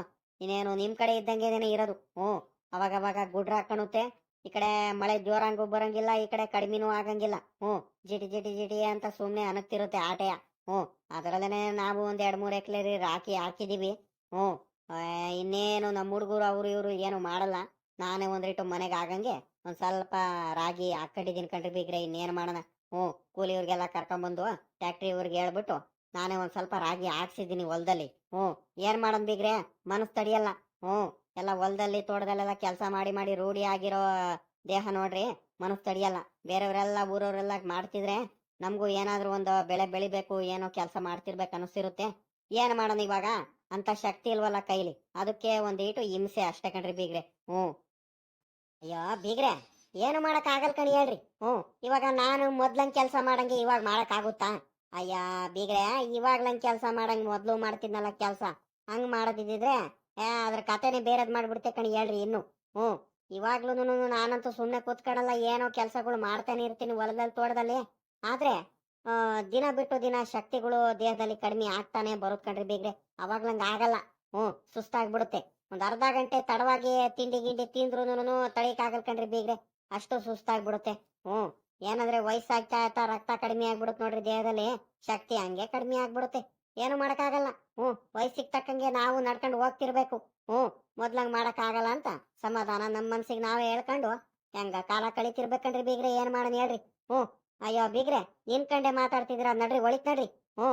ಇನ್ನೇನು ನಿಮ್ಮ ಕಡೆ ಇದ್ದಂಗೆ ಇರೋದು. ಹ್ಞೂ. ಅವಾಗ ಅವಾಗ ಗುಡ್ರ ಹಾಕಣುತ್ತೆ. ಈ ಕಡೆ ಮಳೆ ಜೋರಂಗು ಬರಂಗಿಲ್ಲ, ಈ ಕಡೆ ಕಡಿಮೆನೂ ಆಗಂಗಿಲ್ಲ. ಹ್ಞೂ, ಜಿಟಿ ಜಿಟಿ ಜಿಟಿ ಅಂತ ಸುಮ್ಮನೆ ಅನಕ್ತಿರುತ್ತೆ ಆಟೆಯ. ಹ್ಞೂ ಅದರಲ್ಲೇ ನಾವು ಒಂದ್ ಎರಡ್ ಮೂರ್ ಎಕ್ಲೆ ರಾಕಿ ಹಾಕಿದೀವಿ. ಹ್ಞೂ ಇನ್ನೇನು ನಮ್ಮ ಹುಡುಗರು ಅವರು ಇವರು ಏನು ಮಾಡಲ್ಲ. ನಾನೇ ಒಂದ್ರಿಟ್ಟು ಮನೆಗೆ ಆಗಂಗೆ ಒಂದು ಸ್ವಲ್ಪ ರಾಗಿ ಹಾಕೊಂಡಿದ್ದೀನಿ ಕಣ್ರಿ ಬೀಗ್ರೆ, ಇನ್ನೇನು ಮಾಡೋಣ. ಹ್ಞೂ ಕೂಲಿಯವ್ರಿಗೆಲ್ಲ ಕರ್ಕೊಂಬಂದು ಫ್ಯಾಕ್ಟ್ರಿ ಇವ್ರಿಗೆ ಹೇಳ್ಬಿಟ್ಟು ನಾನೇ ಒಂದು ಸ್ವಲ್ಪ ರಾಗಿ ಹಾಕ್ಸಿದ್ದೀನಿ ಹೊಲದಲ್ಲಿ. ಹ್ಞೂ, ಏನ್ ಮಾಡೋಣ ಬೀಗ್ರೆ ಮನಸ್ ತಡಿಯಲ್ಲ. ಹ್ಞೂ ಎಲ್ಲ ಹೊಲದಲ್ಲಿ ತೋಟದಲ್ಲೆಲ್ಲ ಕೆಲಸ ಮಾಡಿ ಮಾಡಿ ರೂಢಿ ಆಗಿರೋ ದೇಹ ನೋಡ್ರಿ ಮನಸ್ಸು ತಡಿಯಲ್ಲ. ಬೇರೆಯವರೆಲ್ಲ ಊರವರೆಲ್ಲ ಮಾಡ್ತಿದ್ರೆ ನಮಗೂ ಏನಾದ್ರೂ ಒಂದು ಬೆಳೆ ಬೆಳಿಬೇಕು, ಏನೋ ಕೆಲಸ ಮಾಡ್ತಿರ್ಬೇಕು ಅನಿಸ್ತಿರುತ್ತೆ. ಏನ್ ಮಾಡೋಣ ಇವಾಗ? ಅಂತ ಶಕ್ತಿ ಇಲ್ವಲ್ಲ ಕೈಲಿ. ಅದಕ್ಕೆ ಒಂದೀಟು ಹಿಂಸೆ ಅಷ್ಟೇ ಕಣ್ರಿ ಬೀಗ್ರೆ. ಹ್ಞೂ. ಅಯ್ಯೋ ಬೀಗ್ರೆ, ಏನು ಮಾಡಕ್ ಆಗಲ್ ಕಣಿ ಹೇಳ್ರಿ. ಹ್ಞೂ. ಇವಾಗ ನಾನು ಮೊದ್ಲಂಗ್ ಕೆಲಸ ಮಾಡಂಗೆ ಇವಾಗ ಮಾಡಕ್ ಆಗುತ್ತಾ ಅಯ್ಯ ಬೀಗ್ರೆ, ಇವಾಗ್ಲಂಗ್ ಕೆಲಸ ಮಾಡಂಗ್ ಮೊದ್ಲು ಮಾಡ್ತಿದ್ನಲ್ಲ ಕೆಲಸ. ಹಂಗ್ ಮಾಡದಿದ್ರೆ ಏ, ಅದ್ರ ಕತೆನೆ ಬೇರೆದ್ ಮಾಡ್ಬಿಡ್ತೆ ಕಣಿ, ಹೇಳ್ರಿ ಇನ್ನು. ಹ್ಞೂ. ಇವಾಗ್ಲೂ ನಾನಂತೂ ಸುಮ್ನೆ ಕೂತ್ಕೊಳಲ್ಲ ಏನೋ ಕೆಲಸಗಳು ಮಾಡ್ತಾನೆ ಇರ್ತೀನಿ ಹೊಲದಲ್ಲಿ ತೋಟದಲ್ಲಿ. ಆದ್ರೆ ದಿನ ಬಿಟ್ಟು ದಿನ ಶಕ್ತಿಗಳು ದೇಹದಲ್ಲಿ ಕಡಿಮೆ ಆಗ್ತಾನೆ ಬರುತ್ ಕಣ್ರಿ ಬೀಗ್ರೆ. ಅವಾಗ್ಲಂಗ್ ಆಗಲ್ಲ. ಹ್ಞೂ, ಸುಸ್ತಾಗ್ಬಿಡುತ್ತೆ. ಒಂದ್ ಅರ್ಧ ಗಂಟೆ ತಡವಾಗಿ ತಿಂಡಿ ಗಿಂಡಿ ತಿಂದ್ರು ತಳಿಕ್ ಆಗಲ್ ಕಣ್ರಿ ಬೇಗ್ರೆ. ಅಷ್ಟು ಸುಸ್ತಾಗ್ಬಿಡುತ್ತೆ. ಹ್ಞೂ. ಏನಂದ್ರೆ ವಯಸ್ಸಾಗ್ತಾ ರಕ್ತ ಕಡಿಮೆ ಆಗ್ಬಿಡುತ್ತೆ ನೋಡ್ರಿ ದೇಹದಲ್ಲಿ. ಶಕ್ತಿ ಹಂಗೆ ಕಡಿಮೆ ಆಗ್ಬಿಡುತ್ತೆ. ಏನು ಮಾಡೋಕ್ಕಾಗಲ್ಲ. ಹ್ಞೂ ವಯಸ್ಸಿಗೆ ತಕ್ಕಂಗೆ ನಾವು ನಡ್ಕೊಂಡು ಹೋಗ್ತಿರ್ಬೇಕು. ಹ್ಞೂ ಮೊದ್ಲಂಗೆ ಮಾಡಕ್ ಆಗಲ್ಲ ಅಂತ ಸಮಾಧಾನ ನಮ್ಮ ಮನ್ಸಿಗೆ ನಾವೇ ಹೇಳ್ಕೊಂಡು, ಹೆಂಗ ಕಾಲ ಕಳಿತಿರ್ಬೇಕಂಡ್ರಿ ಬೀಗ್ರೆ, ಏನು ಮಾಡೋಣ ಹೇಳ್ರಿ. ಹ್ಞೂ ಅಯ್ಯೋ ಬೀಗ್ರೆ ನಿನ್ಕಂಡೆ ಮಾತಾಡ್ತಿದ್ರ ನಡ್ರಿ ಒಳಿತ್ ನಡ್ರಿ. ಹ್ಞೂ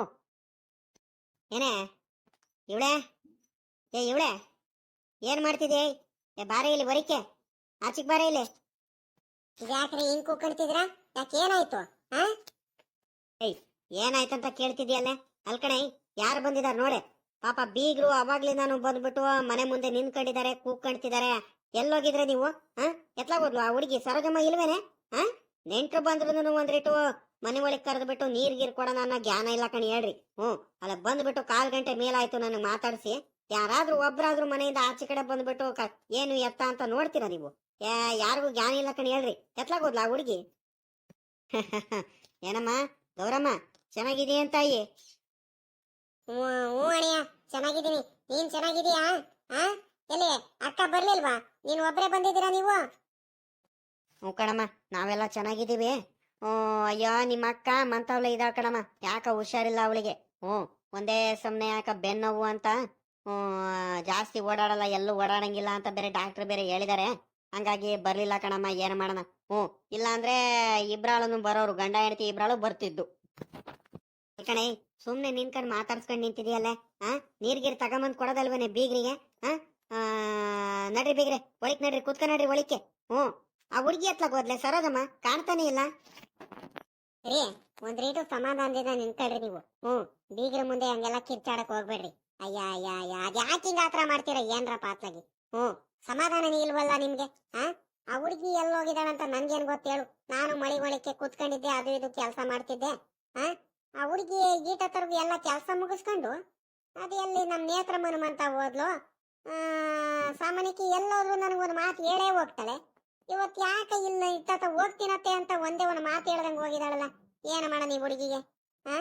ಏನೇ? ಇವಳೆ? ಏ ಇವಳೆ? ಏನ್ ಮಾಡ್ತಿದ್ದೆ? ಏ ಬಾರಿ ಇಲ್ಲಿ ಬರಿಕೆ? ಆಚಿಗೆ ಬಾರಿ ಇಲ್ಲಿ? ಯಾಕ್ರಿ ಹಿಂಗ್ ಕೂಕೊಂತಿದ್ರ ಯಾಕೆ ಏನಾಯ್ತು? ಹಾ? ಏನಾಯ್ತಂತ ಕೇಳ್ತಿದ್ಯಲ್ಲ? ಅಲ್ಕಣೆ ಯಾರು ಬಂದಿದ್ದಾರೆ ನೋಡೆ. ಪಾಪ ಬೀಗ್ರು ಅವಾಗ್ಲಿಂದಾನು ಬಂದ್ಬಿಟ್ಟು ಮನೆ ಮುಂದೆ ನಿಂತ್ಕೊಂಡಿದ್ದಾರೆ ಕೂತ್ಕೊಂಡ್ತಿದ್ದಾರೆ ಎಲ್ಲೋಗಿದ್ರೆ ನೀವು? ಹಾ? ಎತ್ಲಾಗೋದ್ಲು? ಆ ಹುಡುಗಿ ಸರೋಜಮ್ಮ ಇಲ್ವೇನೆ? ಹಾ? ನೆಂಟ್ರು ಬಂದ್ರು ಒಂದ್ರಿಟ್ಟು ಮನೆ ಒಳಗೆ ಕರೆದ್ಬಿಟ್ಟು ನೀರ್ ಗೀರ್ ಕೊಡೋಣ ಅನ್ನೋ ಜ್ಞಾನ ಇಲ್ಲ ಕಣಿ, ಹೇಳ್ರಿ. ಹ್ಞೂ. ಅಲ್ಲ ಬಂದ್ಬಿಟ್ಟು ಕಾಲ್ ಗಂಟೆ ಮೇಲಾಯ್ತು ನನಗೆ ಮಾತಾಡಿಸಿ. ಯಾರಾದ್ರೂ ಒಬ್ರಾದ್ರೂ ಮನೆಯಿಂದ ಆಚೆ ಕಡೆ ಬಂದ್ಬಿಟ್ಟು ಏನು ಎತ್ತ ಅಂತ ನೋಡ್ತೀರಾ ನೀವು? ಯಾರಿಗೂ ಜ್ಞಾನ ಇಲ್ಲ ಕಣಿ, ಹೇಳ್ರಿ. ಎತ್ಲಾಗೋದ್ಲ ಆ ಹುಡುಗಿ? <laughs> ಏನಮ್ಮ? ಗೌರಮ್ಮ ಚೆನ್ನಾಗಿದೆಯಾ ತಾಯಿ ಹ್ಞೂ ಅಣ್ಣಯ್ಯ ಚೆನ್ನಾಗಿದ್ದೀನಿ. ನೀನ್ ಚೆನ್ನಾಗಿದೀಯಾ ಹಾ ಎಲ್ಲಿ, ಅಕ್ಕ ಬರ್ಲಿಲ್ವಾ? ನೀನು ಒಬ್ಬರೇ ಬಂದಿದ್ದೀರಾ ನೀವು? ಹ್ಞೂ ಕಣಮ್ಮ, ನಾವೆಲ್ಲ ಚೆನ್ನಾಗಿದ್ದೀವಿ. ಹ್ಞೂ, ಅಯ್ಯೋ, ನಿಮ್ಮ ಅಕ್ಕ ಮಂತವ್ಲೆ ಇದಾವ ಕಣಮ್ಮ. ಯಾಕ ಹುಷಾರಿಲ್ಲ ಅವಳಿಗೆ? ಹ್ಞೂ, ಒಂದೇ ಸಮನೆ ಯಾಕ ಬೆನ್ನೋವು ಅಂತ? ಹ್ಞೂ, ಜಾಸ್ತಿ ಓಡಾಡಲ್ಲ, ಎಲ್ಲೂ ಓಡಾಡಂಗಿಲ್ಲ ಅಂತ ಬೇರೆ ಡಾಕ್ಟರ್ ಬೇರೆ ಹೇಳಿದ್ದಾರೆ. ಹಂಗಾಗಿ ಬರ್ಲಿಲ್ಲ ಕಣಮ್ಮ, ಏನು ಮಾಡೋಣ? ಹ್ಞೂ ಇಲ್ಲ ಅಂದ್ರೆ ಇಬ್ರಾಳನು ಬರೋರು, ಗಂಡ ಹೆಂಡತಿ ಇಬ್ರಾಳು ಬರ್ತಿದ್ದು. ಕಣೆ ಸುಮ್ನೆ ನಿನ್ಕಂಡ್ ಮಾತಾಡ್ಸ್ಕೊಂಡ್ ನಿಂತಿದೀಯಲ್ಲ ಆ? ನೀರ್ಗೀರ್ ತಗೊಂಬಂದ್ ಕೊಡೋದಲ್ವೇನೆ ಬೀಗ್ರಿಗೆ ಆ? ಆ, ನಡ್ರಿ ಬೀಗ್ರೆ ಒಳಿಕ್ ನಡ್ರಿ ಕುತ್ಕ ನಡ್ರಿ ಒಳಿಕೆ ಹ್ಞೂ. ಆ ಹುಡುಗಿ ಹತ್ಲಾಗ ಹೋದ್ಲೆ ಸರೋದಮ್ಮ ಕಾಣ್ತಾನೆ ಇಲ್ಲ. ರೀ ಒಂದ್ ರೀಟು ಸಮಾಧಾನದಿಂದ ನಿಂತ್ಕೊಳ್ರಿ ನೀವು. ಹ್ಮ್ ಬೀಗ್ರ ಮುಂದೆ ಹಂಗೆಲ್ಲ ಕಿರ್ಚಾಡಕ್ ಹೋಗ್ಬೇಡ್ರಿ. ಅಯ್ಯ ಅಯ್ಯ ಅಯ್ಯ ಅದ್ ಯಾಕೆ ಆತರ ಮಾಡ್ತೀರ ಏನ್ರ ಪಾತ್ಲಾಗಿ? ಹ್ಮ್ ಸಮಾಧಾನ ಇಲ್ವಲ್ಲ ನಿಮ್ಗೆ ಆ? ಆ ಹುಡುಗಿ ಎಲ್ಲಿ ಹೋಗಿದಾಳಂತ ನನ್ಗೇನ್ ಗೊತ್ತೇಳು? ನಾನು ಮಳಿ ಕುತ್ಕೊಂಡಿದ್ದೆ ಕೂತ್ಕೊಂಡಿದ್ದೆ ಅದು ಇದು ಕೆಲಸ ಮಾಡ್ತಿದ್ದೆ ಹಾ ಆ ಹುಡುಗಿ ಗೀಟ ತರಗು ಎಲ್ಲ ಕೆಲಸ ಮುಗಿಸ್ಕೊಂಡು ಅದು ಎಲ್ಲಿ ನಮ್ಮ ನೇತ್ರ ಮನುಮಂತ ಹೋದ್ಲು. ಸಾಮಾನ್ಯಕ್ಕೆ ಎಲ್ಲೋದ್ರು ನನಗೊಂದು ಮಾತು ಹೇಳೇ ಹೋಗ್ತಾಳೆ ಇವತ್ತು ಯಾಕೆ ಇಲ್ಲ ಇತ್ತ ಹೋಗ್ತೀನತ್ತೆ ಅಂತ ಒಂದೇ ಒಂದು ಮಾತು ಹೇಳ್ದಂಗೆ ಹೋಗಿದಾಳಲ್ಲ ಏನು ಮಾಡ ನೀವು ಹುಡುಗಿಗೆ? ಹಾ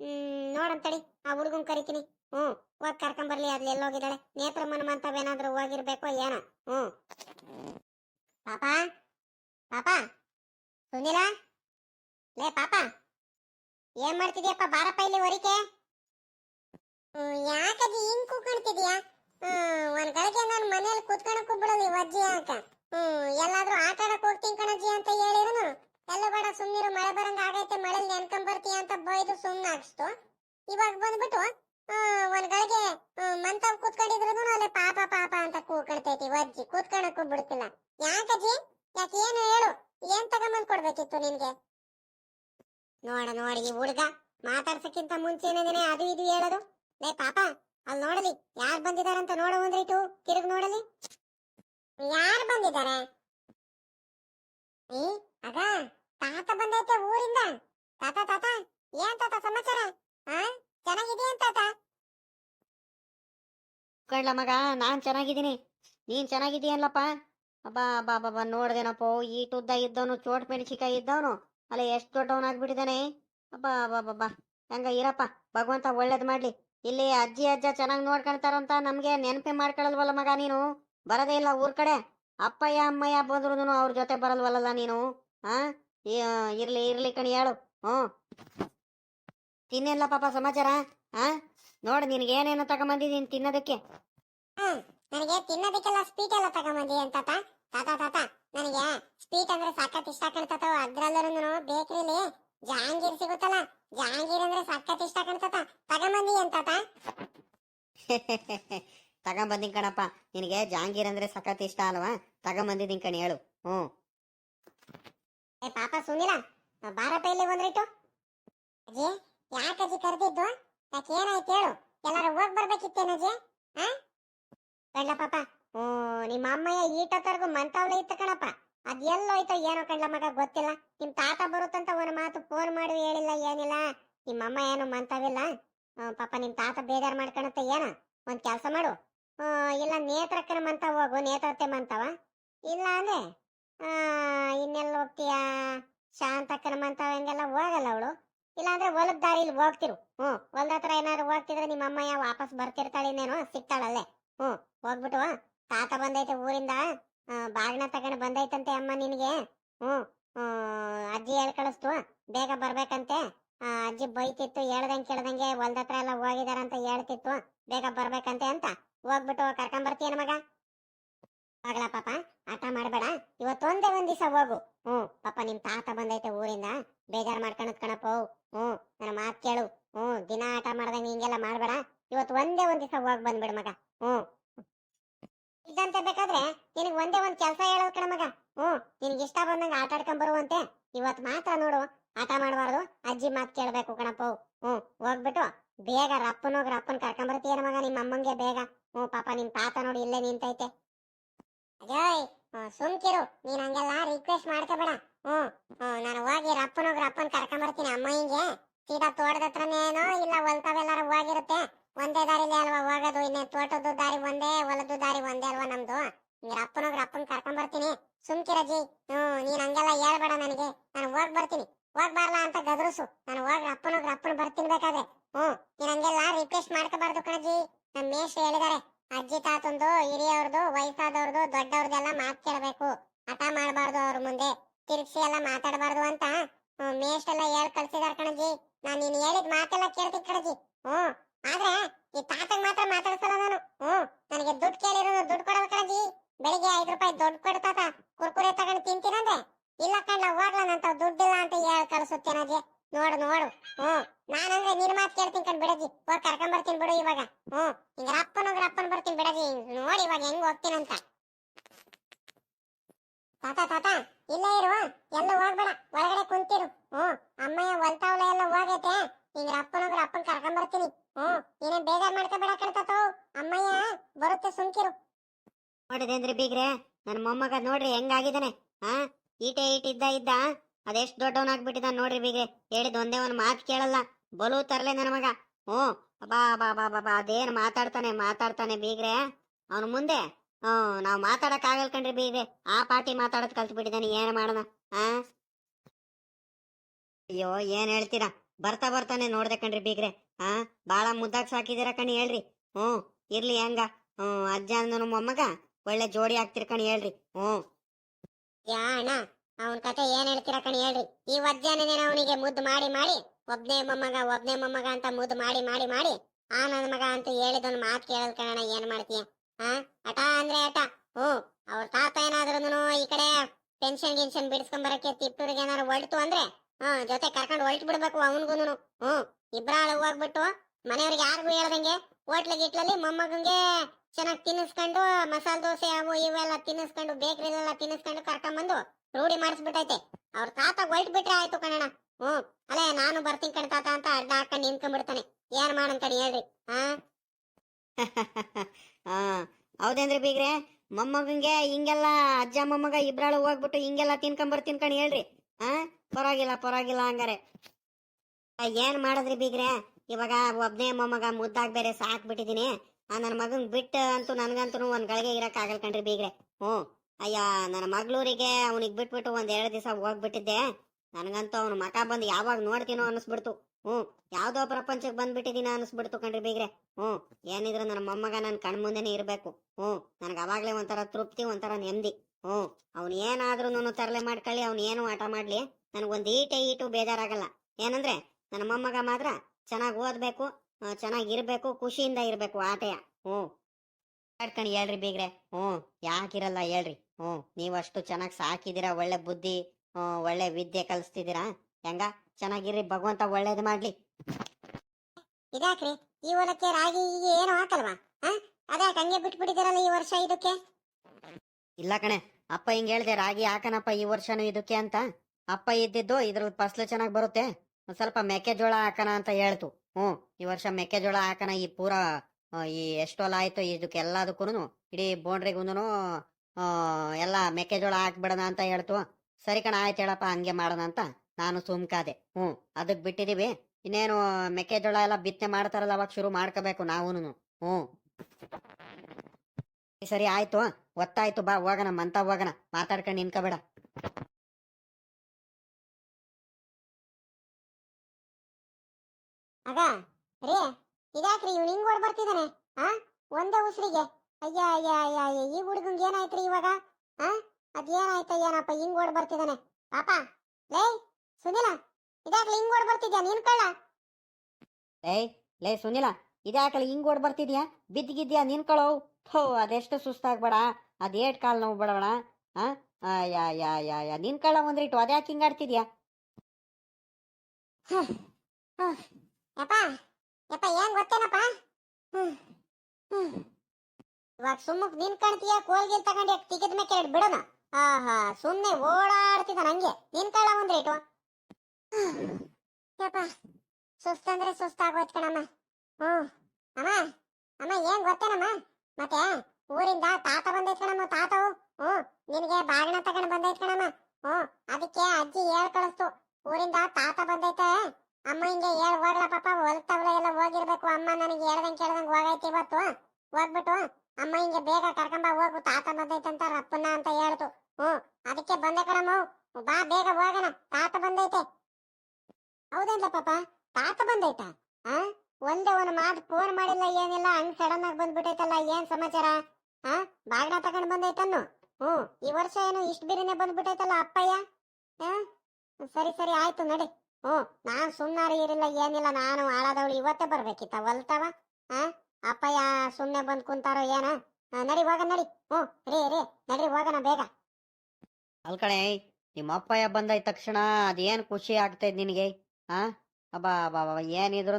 ಹ್ಮ್ ನೋಡಂತಡಿ ಆ ಹುಡುಗನ್ ಕರಿತೀನಿ. ಹ್ಞೂ, ಹೋಗಿ ಕರ್ಕೊಂಬರ್ಲಿ ಅಲ್ಲಿ ಎಲ್ಲೋಗಿದ್ದಾಳೆ ನೇತ್ರ ಮನುಮಂತವೇನಾದ್ರೂ ಹೋಗಿರ್ಬೇಕು ಏನೋ? ಹ್ಞೂ. ಪಾಪ ಪಾಪ, ಸುನಿಲ? ಲೇ ಪಾಪ. ಏನ್ ಮಾಡ್ತಿದ್ಯಪ್ಪ? ಬಾರಪ್ಪ ಇಲ್ಲಿ ಹೊರಿಕೆ. ಯಾಕಜ್ಜಿ ಹಿಂಗ್ ಕೂತ್ಕೊಂಡ್ತಿದ್ಯಾ? ಒಂದ್ ಗಳಿಗೆ ನಾನು ಮನೇಲಿ ಕೂತ್ಕೊಳಕ್ ಬಿಡೋದು ಅಜ್ಜಿ ಅಂತ ಹ್ಮ್, ಎಲ್ಲಾದ್ರೂ ಆಟ ಆಡಕ್ ಹೋಗ್ತೀನಿ ಕಣಜ್ಜಿ ಅಂತ ಹೇಳಿರುನು. ಎಲ್ಲ ಬೇಡ, ಸುಮ್ನಿರು, ಮಳೆ ಬರಂಗ ಆಗೈತೆ ಮಳೆ ನೆನ್ಕೊಂಡ್ ಬರ್ತೀಯ ಅಂತ ಬೈದು ಸುಮ್ನ ಹಾಕ್ಸ್ತು ಇವಾಗ ಬಂದ್ಬಿಟ್ಟು ಒಂದ್ ಗಳಿಗೆ ಮಂತವ್ ಕೂತ್ಕೊಂಡಿದ್ರು ಅಲ್ಲೇ ಪಾಪ ಪಾಪ ಅಂತ ಕೂಕಳ್ತೈತಿ ಅಜ್ಜಿ. ಕೂತ್ಕೊಳಕ್ಕೂ ಬಿಡ್ತಿಲ್ಲ ಯಾಕಜ್ಜಿ ಯಾಕೆ ಏನು ಹೇಳು? ಏನ್ ತಗೊಂಬಂದ್ ಕೊಡ್ಬೇಕಿತ್ತು ನಿನ್ಗೆ? ನೋಡ ನೋಡಿ ಈ ಹುಡುಗ ಮಾತಾಡ್ಸಕ್ಕಿಂತ ಮುಂಚೆನೇನೆ ಅದು ಇದು ಹೇಳೋದು. ಲೇ ಪಾಪ, ಅಲ್ಲಿ ನೋಡಲಿ, ಯಾರು ಬಂದಿದಾರಂತ ನೋಡು ಒಂದ್ರಿಟು ತಿರುಗ್ ನೋಡಲಿ. ಯಾರು ಬಂದಿದ್ದಾರೆ? ಈ ಅಗ ತಾತ ಬಂದೈತೆ ಊರಿಂದ. ತಾತ ತಾತ, ಏನ್ ತಾತ ಸಮಾಚಾರ? ಹಾ ಚೆನ್ನಾಗಿದೆಯೇನ್ ತಾತ? ಕಳ್ಳ ಮಗ, ನಾನ್ ಚೆನ್ನಾಗಿದ್ದೀನಿ. ನೀನ್ ಚೆನ್ನಾಗಿದೀಯಲ್ಲಪ್ಪ ಅಬ್ಬಾ ಬಾ ಬಾಬಾ ನೋಡ್ದೇನಪ್ಪ ಈಟ್ ಉದ್ದ ಇದ್ದವನು, ಚೋಟ್ ಮೆಣಸಿಕಾಯಿ ಇದ್ದವನು. ಅಲ್ಲ ಎಷ್ಟು ದೊಡ್ಡವನಾಗ್ಬಿಟ್ಟಿದ್ದಾನೆ ಅಬ್ಬಾ ಬಾ ಬಾಬಾ ಹಂಗ ಇರಪ್ಪ, ಭಗವಂತ ಒಳ್ಳೇದ್ ಮಾಡ್ಲಿ. ಇಲ್ಲಿ ಅಜ್ಜಿ, ಅಜ್ಜ ಚೆನ್ನಾಗಿ ನೋಡ್ಕೊಂತಾರಂತ ನಮ್ಗೆ ನೆನಪೆ ಮಾಡ್ಕೊಳಲ್ವಲ್ಲ ಮಗ ನೀನು? ಬರದೇ ಇಲ್ಲ ಊರ್ ಕಡೆ. ಅಪ್ಪಯ್ಯ, ಅಮ್ಮಯ್ಯ ಬಂದ್ರು ಅವ್ರ ಜೊತೆ ಬರಲ್ವಲ್ಲ ನೀನು? ಹಾ ಇರ್ಲಿ ಇರ್ಲಿ ಕಣಿ, ಹೇಳು. ಹ್ಞೂ. ತಿನ್ನಿಲ್ಲ ಪಾಪ ಸಮಾಚಾರ ಹಾ ನೋಡು ನಿನ್ಗೆ ಏನೇನು ತಗೊಂಬಂದಿದ್ದೀನಿ ತಿನ್ನೋದಕ್ಕೆ. ಹ್ಮ್, ನನಗೆ ತಿನ್ನೋದಕ್ಕೆಲ್ಲ ಸ್ವೀಟ್ ಎಲ್ಲ ತಗೊಂಬಂದಿ ಅಂತ ತಾತ ತಾತ ನನಗೆ ಸ್ವೀಟ್ ಅಂದ್ರೆ ಸಖತ್ ಇಷ್ಟ ಕಾಣ್ತತ ಅದ್ರಲ್ಲೂ ಬೇಕರಿಲಿ ಜಹಾಂಗೀರ್ ಸಿಗುತ್ತಲ್ಲ ಜಹಾಂಗೀರ್ ಅಂದ್ರೆ ಸಖತ್ ಇಷ್ಟ ಕಾಣ್ತತ. ತಗೊಂಬಂದಿ ಅಂತ ತಾತ <laughs> ತಗೊಂಬಂದಿನ್ ಕಣಪ್ಪ ನಿನಗೆ ಜಾಂಗೀರ್ ಅಂದ್ರೆ ಸಖತ್ ಇಷ್ಟ ಅಲ್ವಾ? ತಗೊಂಬಂದಿದ್ದೀನಿ ಕಣಿ ಹೇಳು. ಹ್ಞೂ ಏ ಪಾಪ ಸುನಿಲ ಬಾರಪ್ಪ ಇಲ್ಲಿ ಬಂದ್ರಿಟ್ಟು ಅಜ್ಜಿ ಯಾಕಜ್ಜಿ ಕರೆದಿದ್ದು? ಯಾಕೆ ಏನಾಯ್ತು ಹೇಳು. ಎಲ್ಲಾರು ಹೋಗ್ ಬರ್ಬೇಕಿತ್ತೇನಜ್ಜಿ ಹಾ? ಬೇಡ ಪಾಪ ಹ್ಞೂ, ನಿಮ್ಮ ಅಮ್ಮಯ್ಯ ಈಟೋತ್ತರ್ಗು ಮಂತಾವ್ಲೆ ಇತ್ತು ಕಣಪ್ಪ. ಅದ್ ಎಲ್ಲೋಯ್ತೋ ಏನೋ ಕಣ್ಲ ಮಗ, ಗೊತ್ತಿಲ್ಲ. ನಿಮ್ ತಾತ ಬರುತ್ತಂತ ಒಂದ್ ಮಾತು ಫೋನ್ ಮಾಡಿ ಹೇಳಿಲ್ಲ, ಏನಿಲ್ಲ. ನಿಮ್ಮ ಅಮ್ಮ ಏನು ಮಂತಾವಿಲ್ಲ ಪಾಪ ನಿಮ್ ತಾತ ಬೇಜಾರ್ ಮಾಡ್ಕೊಳತ್ತೆ ಏನ? ಒಂದ್ ಕೆಲ್ಸ ಮಾಡು. ಇಲ್ಲ ನೇತ್ರಕ್ಕನ ಮಂತ ಹೋಗು ನೇತ್ರತೆ ಮಂತವ. ಇಲ್ಲ ಅಂದ್ರೆ ಇನ್ನೆಲ್ಲ ಹೋಗ್ತೀಯ? ಶಾಂತಕ್ಕನ ಮಂತ ಹಂಗೆಲ್ಲ ಹೋಗಲ್ಲ ಅವಳು. ಇಲ್ಲಾಂದ್ರೆ ಹೊಲದ ದಾರಿಲಿ ಹೋಗ್ತಿರು. ಹ್ಮ್ ಹೊಲದ ಹತ್ರ ಏನಾದ್ರು ಹೋಗ್ತಿದ್ರೆ ನಿಮ್ಮ ಅಮ್ಮಯ್ಯ ವಾಪಸ್ ಬರ್ತಿರ್ತಾಳೆ ಇನ್ನೇನು, ಸಿಗ್ತಾಳಲ್ಲೇ. ಹ್ಮ್ ಹೋಗ್ಬಿಟ್ಟು ತಾತ ಬಂದೈತೆ ಊರಿಂದ ಬಾಗಿನ ತಗೊಂಡು ಬಂದೈತಂತೆ ಅಮ್ಮ ನಿನಗೆ. ಹ್ಮ್, ಅಜ್ಜಿ ಹೇಳಿ ಕಳಿಸ್ತು ಬೇಗ ಬರ್ಬೇಕಂತೆ. ಅಜ್ಜಿ ಬೈತಿತ್ತು ಹೇಳ್ದಂಗೆ ಕೇಳ್ದಂಗೆ ಹೊಲದ ಹತ್ರ ಎಲ್ಲ ಹೋಗಿದಾರಂತ ಹೇಳ್ತಿತ್ತು ಬೇಗ ಬರ್ಬೇಕಂತೆ ಅಂತ. ಹೋಗ್ಬಿಟ್ಟು ಕರ್ಕೊಂಬರ್ತೀಯನ ಮಗ? ಹೋಗ್ಲಾ ಪಾಪ ಆಟ ಮಾಡಬೇಡ. ಇವತ್ತೊಂದೇ ಒಂದ್ ದಿವಸ ಹೋಗು. ಹ್ಮ್ ಪಾಪ ನಿಮ್ ತಾತ ಬಂದೈತೆ ಊರಿಂದ ಬೇಜಾರ್ ಮಾಡ್ಕೊಳದ್ ಕಣಪ್ಪ ಹ್ಮ್ ನನ್ನ ಮಾತು ಕೇಳು. ಹ್ಮ್ ದಿನ ಆಟ ಮಾಡ್ದಂಗೆ ಹಿಂಗೆಲ್ಲ ಮಾಡಬೇಡ. ಇವತ್ತು ಒಂದೇ ಒಂದ್ ದಿವಸ ಹೋಗಿ ಬಂದ್ಬಿಡು ಮಗ. ಹ್ಮ್ ಇದ್ದಂತೆ ಬೇಕಾದ್ರೆ ನಿನಗೆ ಒಂದೇ ಒಂದ್ ಕೆಲಸ ಹೇಳೋದ್ ಕಣ ಮಗ. ಹ್ಞೂ, ನಿನಗೆ ಇಷ್ಟ ಬಂದಂಗ ಆಟ ಆಡ್ಕೊಂಡ್ ಬರುವಂತೆ. ಇವತ್ ಮಾತ್ರ ನೋಡು, ಆಟ ಮಾಡಬಾರ್ದು, ಅಜ್ಜಿ ಮಾತ್ ಕೇಳಬೇಕು ಕಣಪ್ಪ ಹ್ಞೂ, ಹೋಗ್ಬಿಟ್ಟು ಬೇಗ ರಪ್ಪನೋಗ್ ರಪ್ಪನ್ ಕರ್ಕೊಂಡ್ ಬರ್ತೀಯನ ಮಗ ನಿಮ್ಮ ಅಮ್ಮಂಗೆ ಬೇಗ. ಹ್ಞೂ, ಪಾಪ ನಿಮ್ ತಾತ ನೋಡಿ ಇಲ್ಲೇ ನಿಂತೈತೆ. ಅಜಯ್ ಸುಮ್ಕಿರು ನೀನ್ ಹಂಗೆಲ್ಲ ರಿಕ್ವೆಸ್ಟ್ ಮಾಡ್ಕೋಬೇಡ. ಹ್ಞೂ ಹ್ಞೂ, ನಾನು ಹೋಗಿ ರಪ್ಪನೋಗ್ ರಪ್ಪನ್ ಕರ್ಕೊಂಡ್ ಬರ್ತೀನಿ ಅಮ್ಮ ಹಿಂಗೆ ಸೀದಾ ತೋಟದ ಇಲ್ಲ ಹೊಲ್ತಾವೆಲ್ಲಾರು ಹೋಗಿರುತ್ತೆ ಒಂದೇ ದಾರಿಲಿ ಅಲ್ವಾ ಹೋಗೋದು? ಇನ್ನೇ ತೋಟದ ದಾರಿ ಒಂದೇ ಹೊಲದ ದಾರಿ ಒಂದೇ ಅಲ್ವಾ ನಮ್ದು? ನೀರ ರಪ್ಪನೋಗ್ ಅಪ್ಪನ ಕರ್ಕೊಂಡ್ ಬರ್ತೀನಿ ಸುಮ್ಕಿರಜ್ಜಿ ಹ್ಮ್ ನೀನ್ ಹಂಗೆಲ್ಲ ಹೇಳ್ಬೇಡ ನನಗೆ. ನಾನು ಹೋಗ್ ಬರ್ತೀನಿ. ಹೋಗ್ ಬರ್ಲಾ ಅಂತ ಗದರುಸು. ನಾನು ಹೋಗ್ರ ರಪ್ಪನೋಗ್ ಅಪ್ಪನ ಬರ್ತೀನಿ ಬೇಕಾದ್ರೆ ಹ್ಮ್ ನೀನ್ ಹಂಗೆಲ್ಲ ರಿಕ್ವೆಸ್ಟ್ ಮಾಡ್ಕೋಬಾರ್ದು ಕಣಜ್ಜಿ ನಮ್ ಮೇಷ್ಟ್ರು ಹೇಳಿದಾರೆ, ಅಜ್ಜಿ ತಾತಂದು, ಹಿರಿಯವ್ರದು, ವಯಸ್ಸಾದವ್ರದು, ದೊಡ್ಡವ್ರದೆಲ್ಲ ಮಾತು ಕೇಳಬೇಕು. ಹಠ ಮಾಡಬಾರ್ದು ಅವ್ರ ಮುಂದೆ. ತಿರ್ಗ್ಸಿ ಎಲ್ಲ ಮಾತಾಡಬಾರ್ದು ಅಂತ. ಮೇಷ್ಟೆಲ್ಲ ಹೇಳ್ ಕಳ್ಸಿದಾರ ಕಣಜಿ. ನಾನ್ ನೀನ್ ಹೇಳಿದ್ ಮಾತೆಲ್ಲ ಕೇಳ್ತೀನಿ ಕಣಜಿ. ಹ್ಮ್ ಆದ್ರೆ ಈ ತಾತಗ್ ಮಾತ್ರ ಮಾತಾಡ್ಸಲ್ಲ ನಾನು. ಹ್ಮ್ ನನಗೆ ದುಡ್ಡು ಕೇಳಿರೋ ದುಡ್ಡು ಕಣಜ್ಜಿ ಬೆಳಿಗ್ಗೆ ಐದು ರೂಪಾಯಿ ದುಡ್ಡು ಕೊಡು ತಾತ. ಕುರ್ಕುರೆ ತಗೊಂಡು ತಿಂತೀನಂದ್ರೆ ಇಲ್ಲ ಕಣ್ಣ, ಹೋಗ್ಲ ನಂತ ದುಡ್ಡಿಲ್ಲ ಅಂತ ಹೇಳ್ ಕಳ್ಸುತ್ತೇನಜ್ಜಿ ನೋಡು ನೋಡು. ಹ್ಮ್ ನಾನಂದ್ರೆ ನಿನ್ ಮಾತು ಕೇಳ್ತೀನಿ ಕಣ್ ಬಿಡಜಿ ಹೋಗಿ ಕರ್ಕೊಂಡ್ ಬರ್ತೀನಿ ಬಿಡು ಇವಾಗ. ಹ್ಮ್ ಹಿಂಗ ರಪ್ಪನ ರಪ್ಪನ್ ಬರ್ತೀನಿ ಬಿಡಜಿ ನೋಡಿ ಇವಾಗ ಹೆಂಗ್ ಹೋಗ್ತೀನಂತ ತಾತ ತಾತ, ಇಲ್ಲೇ ಇರು. ಎಲ್ಲ ಹೋಗ್ಬೇಡ. ಒಳಗಡೆ ಕುಂತಿರು. ಹ್ಮ್ ಅಮ್ಮಯ್ಯ ಹೊಲ್ತಾವ್ಲ ಎಲ್ಲ ಹೋಗೈತೆ. ಈಗ ಅಪ್ಪನೋಗ್ರ ಅಪ್ಪನ್ ಕರ್ಕೊಂಡ್ ಬರ್ತೀನಿ. ಹ್ಮ್, ನೀನೇ ಬೇಜಾರ್ ಮಾಡ್ಕೋಬೇಡ ಕಣ್ತಾತೋ ಅಮ್ಮಯ್ಯ, ಬರುತ್ತೆ, ಸುಮ್ಕಿರು. ಬೀಗ್ರೆ ನನ್ನ ಮೊಮ್ಮಗ ನೋಡ್ರಿ ಹೆಂಗಾಗಿದ್ದಾನೆ ಹಾ ಈಟೆ ಇದ್ದ ಇದ್ದ, ಅದೆಷ್ಟ್ ದೊಡ್ಡವನಾಗ್ಬಿಟ್ಟಿದ ನೋಡ್ರಿ ಬೀಗ್ರೆ, ಹೇಳಿದ ಒಂದೇ ಒಂದು ಮಾತು ಕೇಳಲ್ಲ, ಬಲು ತರಲೆ ನನ್ನ ಮಗ. ಹ್ಞೂ ಬಾ ಬಾ ಬಾ ಬಾ ಅದೇನ್ ಮಾತಾಡ್ತಾನೆ ಮಾತಾಡ್ತಾನೆ ಬೀಗ್ರೆ. ಅವನು ಮುಂದೆ ಹ್ಮ್ ನಾವ್ ಮಾತಾಡಕ್ ಆಗಲ್ ಕಣ್ರಿ ಬೀಗ್ರೆ, ಆ ಪಾಟಿ ಮಾತಾಡೋದ್ ಕಲ್ತ್ ಬಿಟ್ಟಿದ್ದಾನೆ ಏನ್ ಮಾಡೋಣ ಆ? ಅಯ್ಯೋ, ಏನ್ ಹೇಳ್ತೀರಾ? ಬರ್ತಾ ಬರ್ತಾನೆ ನೋಡ್ದೆ ಕಣ್ರಿ ಬೀಗ್ರೆ. ಆ, ಬಾಳ ಮುದ್ದಾಗ್ ಸಾಕಿದಿರ ಕಣಿ ಹೇಳ್ರಿ. ಹ್ಞೂ, ಇರ್ಲಿ ಹೆಂಗ. ಹ್ಞೂ, ಅಜ್ಜ ಅಂದನು ಮೊಮ್ಮಗ ಒಳ್ಳೆ ಜೋಡಿ ಆಗ್ತಿರ್ ಕಣಿ ಹೇಳ್ರಿ. ಹ್ಞೂ. ಯಾಣ ಅಣ್ಣ, ಅವನ್ ಕತೆ ಏನ್ ಹೇಳ್ತೀರ ಕಣಿ ಹೇಳ್ರಿ. ಈ ವಜ್ಜಾನೇ ಅವನಿಗೆ ಮುದ್ದು ಮಾಡಿ ಮಾಡಿ, ಒಬ್ನೇ ಮೊಮ್ಮಗ ಒಬ್ನೇ ಮೊಮ್ಮಗ ಅಂತ ಮುದ್ದು ಮಾಡಿ ಮಾಡಿ ಮಾಡಿ, ಆ ನನ್ನ ಮಗ ಅಂತ ಹೇಳಿದವನ್ ಮಾತು ಕೇಳಲ್ ಕಣ ಏನ್ ಮಾಡ್ತೀಯ? ಹಾ ಹಠ ಅಂದ್ರೆ ಹಠ. ಹ್ಞೂ, ಅವ್ರ ತಾತ ಏನಾದ್ರೂ ಈ ಕಡೆ ಪೆನ್ಷನ್ ಗಿನ್ಷನ್ ಬಿಡಿಸ್ಕೊಂಡ್ ಬರಕ್ಕೆ ತಿಪ್ಪೂರಿಗೆ ಏನಾದ್ರು ಒಳ್ತು ಅಂದ್ರೆ ಜೊತೆ ಕರ್ಕೊಂಡು ಹೊರಟು ಬಿಡ್ಬೇಕು ಅವನ್ಗೂನು ಹ್ಞೂ ಇಬ್ಬರ ಹೋಗ್ಬಿಟ್ಟು ಮನೆಯವ್ರಿಗೆ ಯಾರಿಗೂ ಹೇಳ್ದಂಗೆ ಹೋಟ್ಲ ಗಿಟ್ಲಲ್ಲಿ ಮೊಮ್ಮಗಂಗೆ ಚೆನ್ನಾಗಿ ತಿನ್ನಿಸ್ಕೊಂಡು ಮಸಾಲೆ ದೋಸೆ ಅವು ಇವೆಲ್ಲ ತಿನ್ನಿಸ್ಕೊಂಡು ಬೇಕ್ರಿಲೆಲ್ಲ ತಿನ್ನಿಸ್ಕೊಂಡು ಕರ್ಕೊಂಬಂದು ರೂಢಿ ಮಾಡಿಸ್ಬಿಟ್ಟೈತೆ. ಅವ್ರ ತಾತ ಹೊಲ್ಟ್ ಬಿಟ್ರೆ ಆಯ್ತು ಕಣಣ್ಣ. ಹ್ಮ್, ಅಲ್ಲೇ ನಾನು ಬರ್ತೀನಿ ಕಣ್ ತಾತ ಅಂತ ಅಡ್ಡ ಹಾಕೊಂಡು ನಿಂತ್ಕೊಂಡ್ಬಿಡ್ತಾನೆ ಏನ್ ಮಾಡಂತಾನೆ ಹೇಳ್ರಿ <laughs> ಹಾ, ಹೌದೇನ್ರಿ ಬೀಗ್ರೆ? ಮೊಮ್ಮಗಂಗೆ ಹಿಂಗೆಲ್ಲ ಅಜ್ಜ ಮೊಮ್ಮಗ ಇಬ್ರಾಳು ಹೋಗ್ಬಿಟ್ಟು ಹಿಂಗೆಲ್ಲ ತಿನ್ಕೊಂಬರ್ತೀನಿ ಬರ್ತೀನಿ ಕಣ್ ಹೇಳ್ರಿ. ಹಾ ಪರವಾಗಿಲ್ಲ ಪರವಾಗಿಲ್ಲ ಹಂಗಾರೆ. ಆ, ಏನ್ ಮಾಡಿದ್ರಿ ಬೀಗ್ರೆ? ಇವಾಗ ಒಬ್ನೇ ಮೊಮ್ಮಗ ಮುದ್ದಾಗ್ ಬೇರೆ ಸಾಕ್ ಬಿಟ್ಟಿದೀನಿ ಆ ನನ್ನ ಮಗನ್ ಬಿಟ್ಟ ಅಂತೂ ನನ್ಗಂತೂ ಒಂದ್ ಗಳಿಗೆ ಇರಕ್ ಆಗಲ್ ಕಣ್ರಿ ಬೀಗ್ರೆ. ಹ್ಞೂ. ಅಯ್ಯ ನನ್ನ ಮಗಳೂರಿಗೆ ಅವನಿಗೆ ಬಿಟ್ಬಿಟ್ಟು ಒಂದ್ ಎರಡು ದಿವಸ ಹೋಗ್ಬಿಟ್ಟಿದ್ದೆ. ನನಗಂತೂ ಅವ್ನ ಮಕ ಬಂದು ಯಾವಾಗ ನೋಡ್ತೀನೋ ಅನಿಸ್ಬಿಡ್ತು. ಹ್ಞೂ. ಯಾವ್ದೋ ಪ್ರಪಂಚಕ್ ಬಂದ್ಬಿಟ್ಟಿದೀನ ಅನಿಸ್ಬಿಡ್ತು ಕಣ್ರಿ ಬೀಗ್ರೆ. ಹ್ಞೂ. ಏನಿದ್ರು ನನ್ನ ಮೊಮ್ಮಗ ನನ್ನ ಕಣ್ ಮುಂದೆನೆ ಇರಬೇಕು. ಹ್ಞೂ. ನನಗೆ ಅವಾಗಲೇ ಒಂಥರ ತೃಪ್ತಿ ಒಂಥರ ನೆಮ್ಮದಿ. ಹ್ಞೂ. ಅವ್ನು ಏನಾದ್ರೂ ತರಲೆ ಮಾಡ್ಕೊಳ್ಳಿ, ಅವ್ನು ಏನು ಆಟ ಮಾಡಲಿ ನನಗೊಂದು ಈಟೆ ಈಟು ಬೇಜಾರಾಗಲ್ಲ. ಏನಂದ್ರೆ ನನ್ನ ಮೊಮ್ಮಗ ಮಾತ್ರ ಚೆನ್ನಾಗಿ ಓದಬೇಕು ಚೆನ್ನಾಗಿ ಇರಬೇಕು, ಖುಷಿಯಿಂದ ಇರಬೇಕು ಆಟೆಯ. ಹ್ಞೂ. ಆಡ್ಕೊಂಡು ಹೇಳ್ರಿ ಬೀಗ್ರೆ. ಹ್ಞೂ. ಯಾಕಿರಲ್ಲ ಹೇಳ್ರಿ. ಹ್ಞೂ. ನೀವಷ್ಟು ಚೆನ್ನಾಗಿ ಸಾಕಿದ್ದೀರಾ ಒಳ್ಳೆ ಬುದ್ಧಿ ಒಳ್ಳೆ ವಿದ್ಯೆ ಕಲಿಸ್ತಿದ್ದೀರಾ ಹೆಂಗ? ಚೆನ್ನಾಗಿರ್ರಿ, ಭಗವಂತ ಒಳ್ಳೇದು ಮಾಡ್ಲಿ. ಇದಾಕ್ರಿ ಈ ಹೊಲಕ್ಕೆ ರಾಗಿ ಏನು ಹಾಕಲ್ವಾ? ಅದ್ಯಾಕೆ ಹಂಗೆ ಬಿಟ್ಬಿಟ್ಟಿದ್ದೀರಲ್ಲ ಈ ವರ್ಷ ಇದಕ್ಕೆ? ಇಲ್ಲ ಕಣೆ, ಅಪ್ಪ ಹಿಂಗ್ ಹೇಳ್ದೆ, ರಾಗಿ ಹಾಕನಪ್ಪ ಈ ವರ್ಷನೂ ಇದಕ್ಕೆ ಅಂತ. ಅಪ್ಪ ಇದ್ದಿದ್ದು ಇದ್ರಲ್ಲಿ ಫಸ್ಲು ಚೆನ್ನಾಗಿ ಬರುತ್ತೆ. ಒಂದ್ ಸ್ವಲ್ಪ ಮೆಕ್ಕೆಜೋಳ ಹಾಕನ ಅಂತ ಹೇಳ್ತು. ಹ್ಞೂ, ಈ ವರ್ಷ ಮೆಕ್ಕೆಜೋಳ ಹಾಕನ, ಈ ಪೂರ ಈ ಎಷ್ಟೊಲ್ಲ ಆಯ್ತು ಇದಕ್ಕೆಲ್ಲದಕ್ಕೂ ಇಡೀ ಬೋಂಡ್ರಿಗೂ ಎಲ್ಲ ಮೆಕ್ಕೆಜೋಳ ಹಾಕ್ಬಿಡೋಣ ಅಂತ ಹೇಳ್ತು. ಸರಿ ಕಣ, ಆಯ್ತು ಹೇಳಪ್ಪ, ಹಂಗೆ ಮಾಡೋಣ ಅಂತ ನಾನು ಸುಮ್ಕಾದೆ. ಹ್ಞೂ ಅದಕ್ಕೆ ಬಿಟ್ಟಿದೀವಿ. ಇನ್ನೇನು, ಮೆಕ್ಕೆಜೋಳ ಎಲ್ಲ ಬಿತ್ತನೆ ಮಾಡ್ತಾರಲ್ಲ, ಅವಾಗ ಶುರು ಮಾಡ್ಕೋಬೇಕು ನಾವೂನು ಹ್ಞೂ. ಸರಿ ಆಯ್ತು ಒತ್ತಾಯ್ತು ಬಾ ಹೋಗೋಣ ಮಂತ ಹೋಗೋಣ. ಮಾತಾಡ್ಕೊಂಡು ನಿನ್ಕೋಬೇಡ ಆಗ ರೀ ಇದಾಕ್ರಿ ಇವ್ನು ಹಿಂಗ್ ಓಡ್ ಬರ್ತಿದ್ದಾನೆ ಆ ಒಂದೇ ಉಸಿರಿಗೆ. ಅಯ್ಯ ಅಯ್ಯ ಅಯ್ಯ ಅಯ್ಯ, ಈ ಹುಡುಗಂಗೆ ಏನಾಯ್ತ್ರಿ ಇವಾಗ ಹಾ? ಅದೇನಾಯ್ತ ಏನಪ್ಪ ಹಿಂಗ್ ಓಡ್ ಬರ್ತಿದ್ದಾನೆ ಪಾಪ ಲೇ ಸುನಿಲ ಇದಾಕ್ಲಿ ಹಿಂಗ್ ಓಡ್ ಬರ್ತಿದ್ಯಾ? ನೀನ್ ಕಳ್ಳ. ಏಯ್ ಲೇ ಸುನಿಲ ಇದ್ಯಾಕ್ಲಿ ಹಿಂಗ್ ಓಡ್ ಬರ್ತಿದ್ಯಾ? ಬಿದ್ದಿಗಿದ್ಯಾ ನಿನ್ಕೊಳೋ ಥೋ ಅದೆಷ್ಟು ಸುಸ್ತಾಗ್ಬೇಡ. ಅದೇಟ್ ಕಾಲು ನೋವು ಬಿಡೋಣ. ಹಾ ಯಾ ಯಾ ಯಾ ಯಾ ನಿನ್ಕಳ ಒಂದ್ರಿಟ್ಟು, ಅದ್ಯಾಕೆ ಹಿಂಗಾಡ್ತಿದ್ಯಾ ಯಪ್ಪ ಯಪ್ಪ, ಏನ್ ಗೊತ್ತೇನಪ್ಪ? ಇವಾಗ ಸುಮ್ಮಕ್ ನಿನ್ ಕಾಣ್ತೀಯ? ಕೋಲ್ಗಿಲ್ ತಗೊಂಡು ತಿಗಿದ ಮೇಲೆ ಎರಡು ಬಿಡೋಣ ಆಹಾ, ಸುಮ್ನೆ ಓಡಾಡ್ತಿದ್ದ ನಂಗೆ ನಿನ್ ಕಳ್ಳ ಒಂದ್ರೇಟು. ಯಪ್ಪ ಸುಸ್ತಂದ್ರೆ ಸುಸ್ತಾಗೋಯ್ತು ಕಣಮ್ಮ. ಹ್ಮ್. ಅಮ್ಮ ಅಮ್ಮ, ಏನ್ ಗೊತ್ತೇನಮ್ಮ? ಮತ್ತೆ ಊರಿಂದ ತಾತ ಬಂದೈತ್ ಕಣಮ್ಮ, ತಾತವು. ಹ್ಮ್ ನಿನಗೆ ಬಾಗಿನ ತಗೊಂಡ್ ಬಂದೈತ್ ಕಣಮ್ಮ. ಹ್ಮ್ ಅದಕ್ಕೆ ಅಜ್ಜಿ ಹೇಳ್ ಕಳಿಸ್ತು. ಊರಿಂದ ತಾತ ಬಂದೈತೆ. ಅಮ್ಮ ಹಿಂಗೆ ಹೇಳ್ ಹೋಗ್ಲ ಪಾಪ, ಹೊಲ್ತವ್ಲ ಎಲ್ಲ ಹೋಗಿರ್ಬೇಕು. ಅಮ್ಮ ನನಗೆ ಹೇಳ್ದಂಗ್ ಕೇಳ್ದಂಗ್ ಹೋಗೈತಿ ಇವತ್ತು. ಹೋಗ್ಬಿಟ್ಟು ಅಮ್ಮ ಹಿಂಗೆ ಬೇಗ ಕರ್ಕೊಂಬ ಹೋಗು, ತಾತ ಬಂದೈತಂತ ರಪ್ಪನ್ನ ಅಂತ ಹೇಳ್ತು. ಹ್ಮ್ ಅದಕ್ಕೆ ಬಂದೆ ಕಣಮ್ಮ. ಬಾ, ಬೇಗ ಹೋಗೋಣ. ತಾತ ಬಂದೈತೆ. ಹೌದೇನ್ಲ ಪಾಪ, ತಾತ ಬಂದೈತೆ? ಆ? ಒಂದೇ ಒಂದು ಮಾತು ಫೋನ್ ಮಾಡಿಲ್ಲ, ಏನಿಲ್ಲ, ಹಂಗ್ ಸಡನ್ ಆಗಿ ಬಂದ್ಬಿಟ್ಟೈತಲ್ಲ ಏನ್ ಸಮಾಚಾರ? ಹಾ ಬಾಗ್ನ ತಗೊಂಡ್ ಬಂದೈತನ್ನು? ಹ್ಮ್ ಈ ವರ್ಷ ಏನು ಇಷ್ಟ ಬಿರಿನೆ ಬಂದ್ಬಿಟ್ಟೈತಲ್ಲ ಅಪ್ಪಯ್ಯ? ಸರಿ ಸರಿ, ಆಯ್ತು, ನಡಿ. ಹ್ಮ್ ನಾನ್ ಸುಮ್ನಾರು ಇರಿಲ್ಲ ಏನಿಲ್ಲ, ನಾನು ಹಾಳಾದವಳು, ಇವತ್ತೇ ಬರ್ಬೇಕಿತ್ತ ಹೊಲ್ತವ ಆ? ಅಪ್ಪಯ್ಯ ಸುಮ್ನೆ ಬಂದ್ ಕುಂತಾರೋ, ಏನ? ನಡಿ, ಹೋಗ, ನಡಿ. ಹ್ಮ್ ರೀ ರೀ, ನಡಿ ಹೋಗನ ಬೇಗ. ಅಲ್ಕಣೆ ನಿಮ್ಮ ಅಪ್ಪಯ್ಯ ಬಂದ ತಕ್ಷಣ ಅದೇನ್ ಖುಷಿ ಆಗ್ತೈದ್ ನಿನಗೆ? ಹಾ ಅಬ್ಬಾ ಅಬ್ಬಾ ಏನಿದ್ರು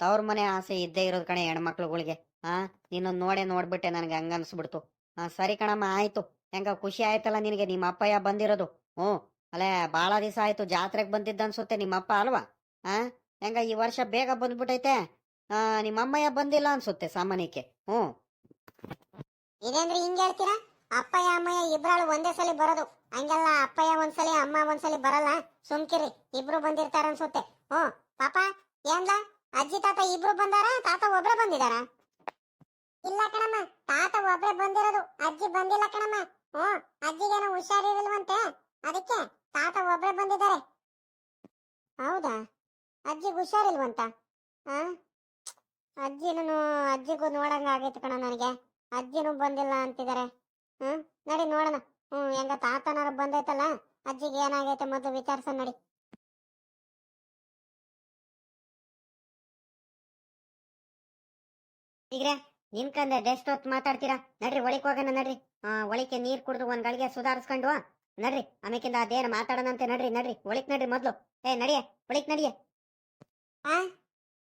ತವ್ರ ಮನೆ ಆಸೆ ಇದ್ದೇ ಇರೋದು ಕಣೆ ಹೆಣ್ಮಕ್ಳುಗಳಿಗೆ. ಆ ನೀನು ನೋಡೇ ನೋಡ್ಬಿಟ್ಟೆ ನನಗೆ ಹಂಗ ಅನ್ಸ್ಬಿಡ್ತು. ಆ ಸರಿ ಕಣಮ್ಮ ಆಯ್ತು. ಹೆಂಗ ಖುಷಿ ಆಯ್ತಲ್ಲ ನಿನಗೆ ನಿಮ್ಮ ಅಪ್ಪಯ್ಯ ಬಂದಿರೋದು? ಹ್ಞೂ. ಅಲ್ಲೇ ಭಾಳ ದಿವಸ ಆಯ್ತು ಜಾತ್ರೆಗೆ ಬಂದಿದ್ದ ಅನ್ಸುತ್ತೆ ನಿಮ್ಮ ಅಪ್ಪ ಅಲ್ವಾ? ಆ ಹೆಂಗ ಈ ವರ್ಷ ಬೇಗ ಬಂದ್ಬಿಟ್ಟೈತೆ ಆ, ನಿಮ್ಮ ಅಮ್ಮಯ್ಯ ಬಂದಿಲ್ಲ ಅನ್ಸುತ್ತೆ ಸಾಮಾನ್ಯಕ್ಕೆ. ಹ್ಞೂ. ಇದೇನ್ರಿ ಹಿಂಗ್ ಹೇಳ್ತೀರಾ? ಅಪ್ಪಯ್ಯ ಅಮ್ಮಯ್ಯ ಇಬ್ರಾಳು ಒಂದೇ ಸಲ ಬರೋದು. ಹಂಗಲ್ಲ ಅಪ್ಪಯ್ಯ ಒಂದ್ಸಲಿ ಅಮ್ಮ ಒಂದ್ಸಲಿ ಬರಲ್ಲ. ಸುಮ್ಕಿರಿ ಇಬ್ರು ಬಂದಿರ್ತಾರ ಅನ್ಸುತ್ತೆ. ಹ್ಞೂ. ಪಾಪ ಏನ್ಲ? ಅಜ್ಜಿ, ತಾತ ಇಬ್ರು ಬಂದಾರ, ತಾತ ಒಬ್ರೇ ಬಂದಿದಾರ. ಇಲ್ಲ ಕಣಮ್ಮ, ತಾತ ಒಬ್ರೇ ಬಂದಿರೋದು, ಅಜ್ಜಿ ಬಂದಿಲ್ಲ ಕಣಮ್ಮ. ಹ್ಞೂ ಅಜ್ಜಿಗೇನೋ ಹುಷಾರಿರಲ್ವಂತೆ ಅದಕ್ಕೆ ತಾತ ಒಬ್ರೇ ಬಂದಿದ್ದಾರೆ. ಹೌದಾ? ಅಜ್ಜಿಗೆ ಹುಷಾರಿಲ್ವಂತ? ಹಾ? ಅಜ್ಜಿನೂ ಅಜ್ಜಿಗೂ ನೋಡಂಗ ಆಗೈತೆ ಕಣ ನನಗೆ. ಅಜ್ಜಿನೂ ಬಂದಿಲ್ಲ ಅಂತಿದ್ದಾರೆ ಹ್ಮ್ ನಡಿ ನೋಡೋಣ. ಹ್ಮ್ ಹೆಂಗ ತಾತನಾರು ಬಂದೈತಲ್ಲ, ಅಜ್ಜಿಗೆ ಏನಾಗೈತೆ ಮೊದಲು ವಿಚಾರಿಸ ನಡಿ. ಈಗ್ರೆ ನಿನ್ಕಂದೆ ಎಷ್ಟು ಹೊತ್ತು ಮಾತಾಡ್ತೀರಾ? ನಡ್ರಿ ಒಳಕ್ ಹೋಗೋಣ ನಡ್ರಿ. ಆ, ಒಳಿಕೆ ನೀರ್ ಕುಡಿದು ಒಂದ್ ಗಳಿಗೆ ಸುಧಾರಿಸ್ಕೊಂಡು ನಡ್ರಿ ಆಮೇಕಿಂದ ಅದೇನು ಮಾತಾಡೋಣಂತೆ ನಡ್ರಿ ನಡ್ರಿ. ಒಳಿಕ್ ನಡ್ರಿ ಮೊದ್ಲು. ಏ ನಡಿಯ ಒಳಿಕ್ ನಡಿಯ. ಆ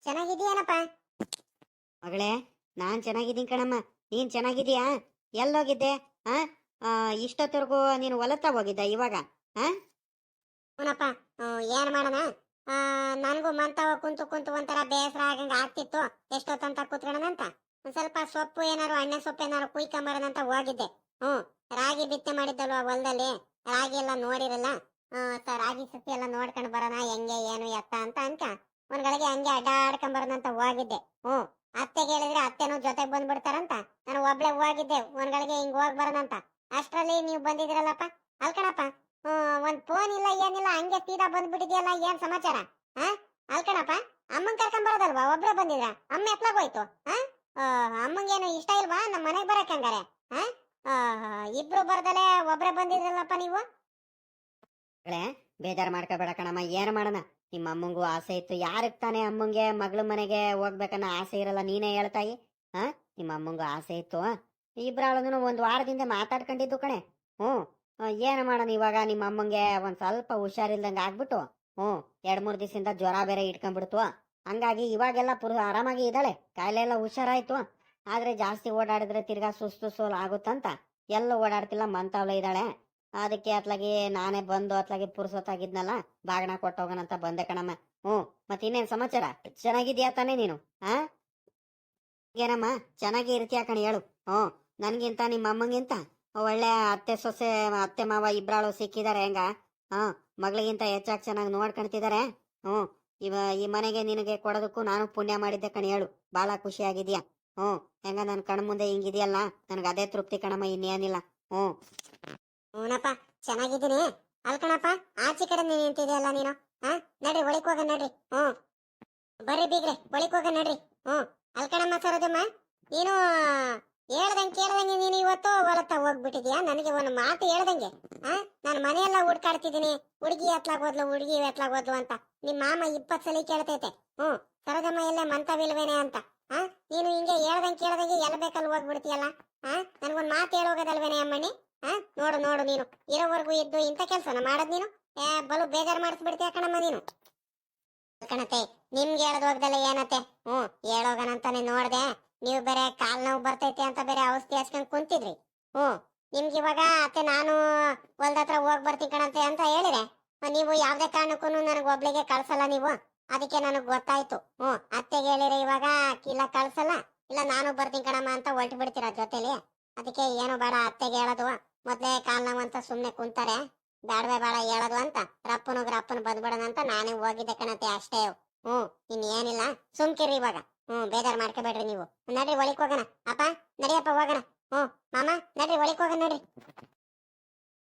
ಚೆನ್ನಾಗಿದೀಯೇನಪ್ಪ ಮಗಳೇ ನಾನ್ ಚೆನ್ನಾಗಿದ್ದೀನಿ ಕಣಮ್ಮ. ನೀನ್ ಚೆನ್ನಾಗಿದ್ಯಾ ಎಲ್ಲೋಗಿದ್ದೆ? ಆ ಆ, ಇಷ್ಟೊತ್ತವರೆಗೂ ನೀನು ಹೊಲತ್ತ ಹೋಗಿದ್ದ ಇವಾಗ? ಆ? ಹ್ಮ್, ಏನ್ ಮಾಡೋಣ? ಆ, ನನಗೂ ಮಂತವ ಕುಂತು ಕುಂತು ಒಂಥರ ಬೇಸರ ಆಗಂಗ ಆಗ್ತಿತ್ತು. ಎಷ್ಟೊತ್ತಂತ ಕೂತ್ಕೊಳ್ಳೋಣಂತ? ಒಂದ್ ಸ್ವಲ್ಪ ಸೊಪ್ಪು ಏನಾರು ಅಣ್ಣ ಸೊಪ್ಪು ಏನಾರು ಕುಯ್ಕೊಂಬರೋಣಂತ ಹೋಗಿದ್ದೆ. ಹ್ಮ್ ರಾಗಿ ಬಿತ್ತೆ ಮಾಡಿದ್ದಲ್ವ ಹೊಲದಲ್ಲಿ? ರಾಗಿ ಎಲ್ಲ ನೋಡಿರಲ್ಲ? ರಾಗಿ ಸಸಿ ಎಲ್ಲ ನೋಡ್ಕೊಂಡು ಬರೋಣ ಹೆಂಗೆ ಏನು ಎತ್ತ ಅಂತ ಅನ್ಕ. ಒಂದ್ ಗಳಿಗೆ ಹಂಗೆ ಅಡ್ಡಾಡ್ಕೊಂಡ್ ಬರೋದಂತ ಹೋಗಿದ್ದೆ. ಹ್ಮ್ ಅತ್ತೆಗೆ ಹೇಳಿದ್ರೆ ಅತ್ತೆನೂ ಜೊತೆಗೆ ಬಂದ್ಬಿಡ್ತಾರಂತ. ನಾನು ಒಬ್ಳೆ ಹೋಗಿದ್ದೆ ಒಂದ್ ಗಳಿಗೆ ಹಿಂಗ್ ಹೋಗ್ ಬರೋಣಂತ. ಅಷ್ಟರಲ್ಲಿ ನೀವು ಬಂದಿದ್ರಲ್ಲಪ್ಪ ಅಲ್ಕಣಪ್ಪ ಹ್ಮ್, ಒಂದ್ ಫೋನ್ ಇಲ್ಲ ಏನಿಲ್ಲ ಹಂಗೆ ಸೀದಾ ಬಂದ್ಬಿಟ್ಟಿದ್ಯಲ್ಲ ಏನ್ ಸಮಾಚಾರ? ಹಾ? ಅಲ್ಕಣಪ್ಪ ಅಮ್ಮನ್ ಕರ್ಕೊಂಡ್ ಬರೋದಲ್ವಾ ಒಬ್ರೇ ಬಂದಿದ್ರ? ಅಮ್ಮ ಎತ್ಲಾಗೋಯ್ತು ಹಾ? ಅಮ್ಮಂಗೇನು ಇಷ್ಟ ಇಲ್ವಾ? ನಮ್ಮ ಮನೆಗೆ ಬರಕ್ ಹಂಗಾರೆ ಇಬ್ರು ಬರ್ದಲೆ ಒಬ್ರೇ ಬಂದಿದ್ರಲ್ಲಪ್ಪ ನೀವು? ಬೇಜಾರು ಮಾಡ್ಕೋಬೇಡ ಕಣಮ್ಮ, ಏನು ಮಾಡೋಣ? ನಿಮ್ಮ ಅಮ್ಮಂಗೂ ಆಸೆ ಇತ್ತು. ಯಾರಿಗೆ ತಾನೇ ಅಮ್ಮಂಗೆ, ಮಗಳ ಮನೆಗೆ ಹೋಗ್ಬೇಕನ್ನೋ ಆಸೆ ಇರಲ್ಲ, ನೀನೇ ಹೇಳ್ತಾಯಿ ಹಾ ನಿಮ್ಮ ಅಮ್ಮಂಗೂ ಆಸೆ ಇತ್ತು ಇಬ್ರಾಳನು ಒಂದು ವಾರದಿಂದ ಮಾತಾಡ್ಕೊಂಡಿದ್ದು ಕಣೆ, ಹ್ಞೂ. ಏನು ಮಾಡೋಣ ಇವಾಗ? ನಿಮ್ಮ ಅಮ್ಮಂಗೆ ಒಂದು ಸ್ವಲ್ಪ ಹುಷಾರಿಲ್ದಂಗೆ ಆಗ್ಬಿಟ್ಟು, ಹ್ಞೂ. ಎರಡು ಮೂರು ದಿವಸದಿಂದ ಜ್ವರ ಬೇರೆ ಇಟ್ಕೊಂಡ್ಬಿಡ್ತು ಹಂಗಾಗಿ ಇವಾಗೆಲ್ಲ ಪುರು ಆರಾಮಾಗಿ ಇದ್ದಾಳೆ. ಕಾಯಿಲೆ ಎಲ್ಲ ಹುಷಾರಾಯ್ತು. ಆದರೆ ಜಾಸ್ತಿ ಓಡಾಡಿದ್ರೆ ತಿರ್ಗಾ ಸುಸ್ತು ಸೋಲು ಆಗುತ್ತಂತ. ಎಲ್ಲ ಓಡಾಡ್ತಿಲ್ಲ, ಮಂತವಳ ಇದ್ದಾಳೆ. ಅದಕ್ಕೆ ಅತ್ಲಾಗಿ ನಾನೇ ಬಂದು ಅತ್ಲಾಗಿ ಪುರ್ಸೊತ್ತಾಗಿದ್ನಲ್ಲ ಬಾಗಣ ಕೊಟ್ಟೋಗೋಣಂತ ಬಂದೆ ಕಣಮ್ಮ. ಹ್ಞೂ ಮತ್ತೆ ಇನ್ನೇನು ಸಮಾಚಾರ? ಚೆನ್ನಾಗಿದ್ಯಾ ತಾನೇ ನೀನು? ಆ? ಏನಮ್ಮ, ಚೆನ್ನಾಗಿ ಇರ್ತೀಯ ಕಣ ಹೇಳು. ಹ್ಞೂ, ನನಗಿಂತ ನಿಮ್ಮ ಅಮ್ಮಂಗಿಂತ ಒಳ್ಳೆ ಅತ್ತೆ ಸೊಸೆ, ಅತ್ತೆ ಮಾವ ಇಬ್ರಾಳು ಸಿಕ್ಕಿದ್ದಾರೆ ಹೆಂಗ? ಹಾಂ ಮಗಳಿಗಿಂತ ಹೆಚ್ಚಾಗಿ ಚೆನ್ನಾಗಿ ನೋಡ್ಕೊಳ್ತಿದ್ದಾರೆ ಹ್ಞೂ ಇವ ಈ ಮನೆಗೆ ನಿನಗೆ ಕೊಡೋದಕ್ಕೂ ನಾನು ಪುಣ್ಯ ಮಾಡಿದ್ದೆ ಕಣ, ಹೇಳು. ಭಾಳ ಖುಷಿಯಾಗಿದ್ಯಾ ಹ್ಞೂ. ಹೆಂಗ ನನ್ನ ಕಣ್ಮುಂದೆ ಮುಂದೆ ಹಿಂಗಿದೆಯಲ್ಲ? ನನಗೆ ಅದೇ ತೃಪ್ತಿ ಕಣಮ್ಮ, ಇನ್ನೇನಿಲ್ಲ. ಹ್ಞೂ. ಹ್ಞೂನಪ್ಪ ಚೆನ್ನಾಗಿದ್ದೀನಿ. ಅಲ್ಕಣಪ್ಪ ಆಚೆ ಕಡೆ ನೀನು ನಿಂತಿದೆಯಲ್ಲ ನೀನು? ಹಾ? ನಡ್ರಿ, ಒಳಕ್ ಹೋಗ, ನಡ್ರಿ. ಹ್ಞೂ. ಬರ್ರಿ ಬೀಗ್ರೆ, ಒಳಕ್ ಹೋಗ, ನಡ್ರಿ. ಹ್ಞೂ. ಅಲ್ಕಣಮ್ಮ ಸರೋದಮ್ಮ ನೀನು ಹೇಳ್ದಂಗೆ ಕೇಳ್ದಂಗೆ ನೀನು ಇವತ್ತು ಹೊಲತ್ತ ಹೋಗ್ಬಿಟ್ಟಿದ್ಯಾ? ನನಗೆ ಒಂದು ಮಾತು ಹೇಳ್ದಂಗೆ. ಹಾ ನಾನು ಮನೆಯೆಲ್ಲ ಹುಡ್ಕಾಡ್ತಿದ್ದೀನಿ. ಹುಡುಗಿ ಎತ್ಲಾಗ್ ಹೋದ್ಲು, ಹುಡುಗಿ ಎತ್ಲಾಗ್ ಹೋದ್ಲು ಅಂತ. ನಿಮ್ಮ ಮಾಮ ಇಪ್ಪತ್ತು ಸಲ ಕೇಳ್ತೈತೆ. ಹ್ಞೂ. ಸರೋದಮ್ಮ ಎಲ್ಲೇ ಮಂತವಿಲ್ವೇನೆ ಅಂತ. ಹಾ ನೀನು ಹಿಂಗೆ ಹೇಳ್ದಂಗೆ ಕೇಳ್ದಂಗೆ ಎಲ್ಲ ಬೇಕಲ್ಲಿ ಹೋಗ್ಬಿಡ್ತೀಯಲ್ಲ? ಹಾ ನನಗೊಂದು ಮಾತು ಹೇಳೋಗೋದಲ್ವೇನೆ ಅಮ್ಮಣ್ಣಿ? ಹಾ ನೋಡು ನೋಡು ನೀನು. ಇರೋವರೆಗೂ ಇದ್ದು ಇಂಥ ಕೆಲಸನ ಮಾಡೋದು ನೀನು? ಏ, ಬಲು ಬೇಜಾರು ಮಾಡಿಸ್ಬಿಡ್ತೀಯ ಕಣಮ್ಮ ನೀನು? ಕಣತೆ, ನಿಮ್ಗೆ ಹೇಳದ್ ಹೋಗ್ದಲ್ಲ ಏನತ್ತೆ? ಹ್ಞೂ, ಹೇಳೋಗನಂತಾನೆ ನೋಡ್ದೆ. ನೀವು ಬೇರೆ ಕಾಲ್ ನೋವು ಬರ್ತೈತೆ ಅಂತ ಬೇರೆ ಔಷಧಿ ಹಚ್ಕೊಂಡ್ ಕುಂತಿದ್ರಿ. ಹ್ಞೂ, ನಿಮ್ಗೆ ಇವಾಗ ಅತ್ತೆ ನಾನು ಹೊಲ್ದ ಹತ್ರ ಹೋಗ್ ಬರ್ತೀನಿ ಕಣಂತೆ ಅಂತ ಹೇಳಿದೆ? ನೀವು ಯಾವ್ದೇ ಕಾರಣಕ್ಕೂ ನನಗೆ ಒಬ್ಳಿಗೆ ಕಳ್ಸಲ್ಲ ನೀವು. ಅದಕ್ಕೆ ನನಗೆ ಗೊತ್ತಾಯ್ತು. ಹ್ಞೂ, ಅತ್ತೆಗೆ ಹೇಳಿರಿ ಇವಾಗ ಇಲ್ಲ ಕಳ್ಸಲ್ಲ, ಇಲ್ಲ ನಾನು ಬರ್ತೀನಿ ಕಣಮ್ಮ ಅಂತ ಹೊಲ್ಟು ಬಿಡ್ತೀರ ಜೊತೆಲಿ? ಅದಕ್ಕೆ ಏನು ಬೇಡ, ಅತ್ತೆಗೆ ಹೇಳೋದು. ಮೊದ್ಲೇ ಕಾಲ್ ನೋವು ಅಂತ ಸುಮ್ನೆ ಕುಂತಾರೆ. ಬೇಡವೇ ಬೇಡ, ಹೇಳೋದು ಅಂತ. ರಪ್ಪನು ರಪ್ಪನು ಬಂದ್ಬಿಡೋಣ ಅಂತ ನಾನೇ ಹೋಗಿದ್ದೆ ಕಣತೆ ಅಷ್ಟೇ. ಹ್ಮ್ ಇನ್ನೇನಿಲ್ಲ. ಸುಮ್ಕಿರಿ ಇವಾಗ. ಹ್ಮ್, ಬೇಜಾರ್ ಮಾಡ್ಕೋಬೇಡ್ರಿ ನೀವು. ನಡ್ರಿ ಒಳಿಕ್ ಹೋಗೋಣ. ಅಪ್ಪ ನಡಿಯಪ್ಪ ಹೋಗೋಣ. ಹ್ಮ್, ಮಾಮ, ನಡ್ರಿ ಒಳಿಕ್ ಹೋಗೋಣ, ನಡ್ರಿ.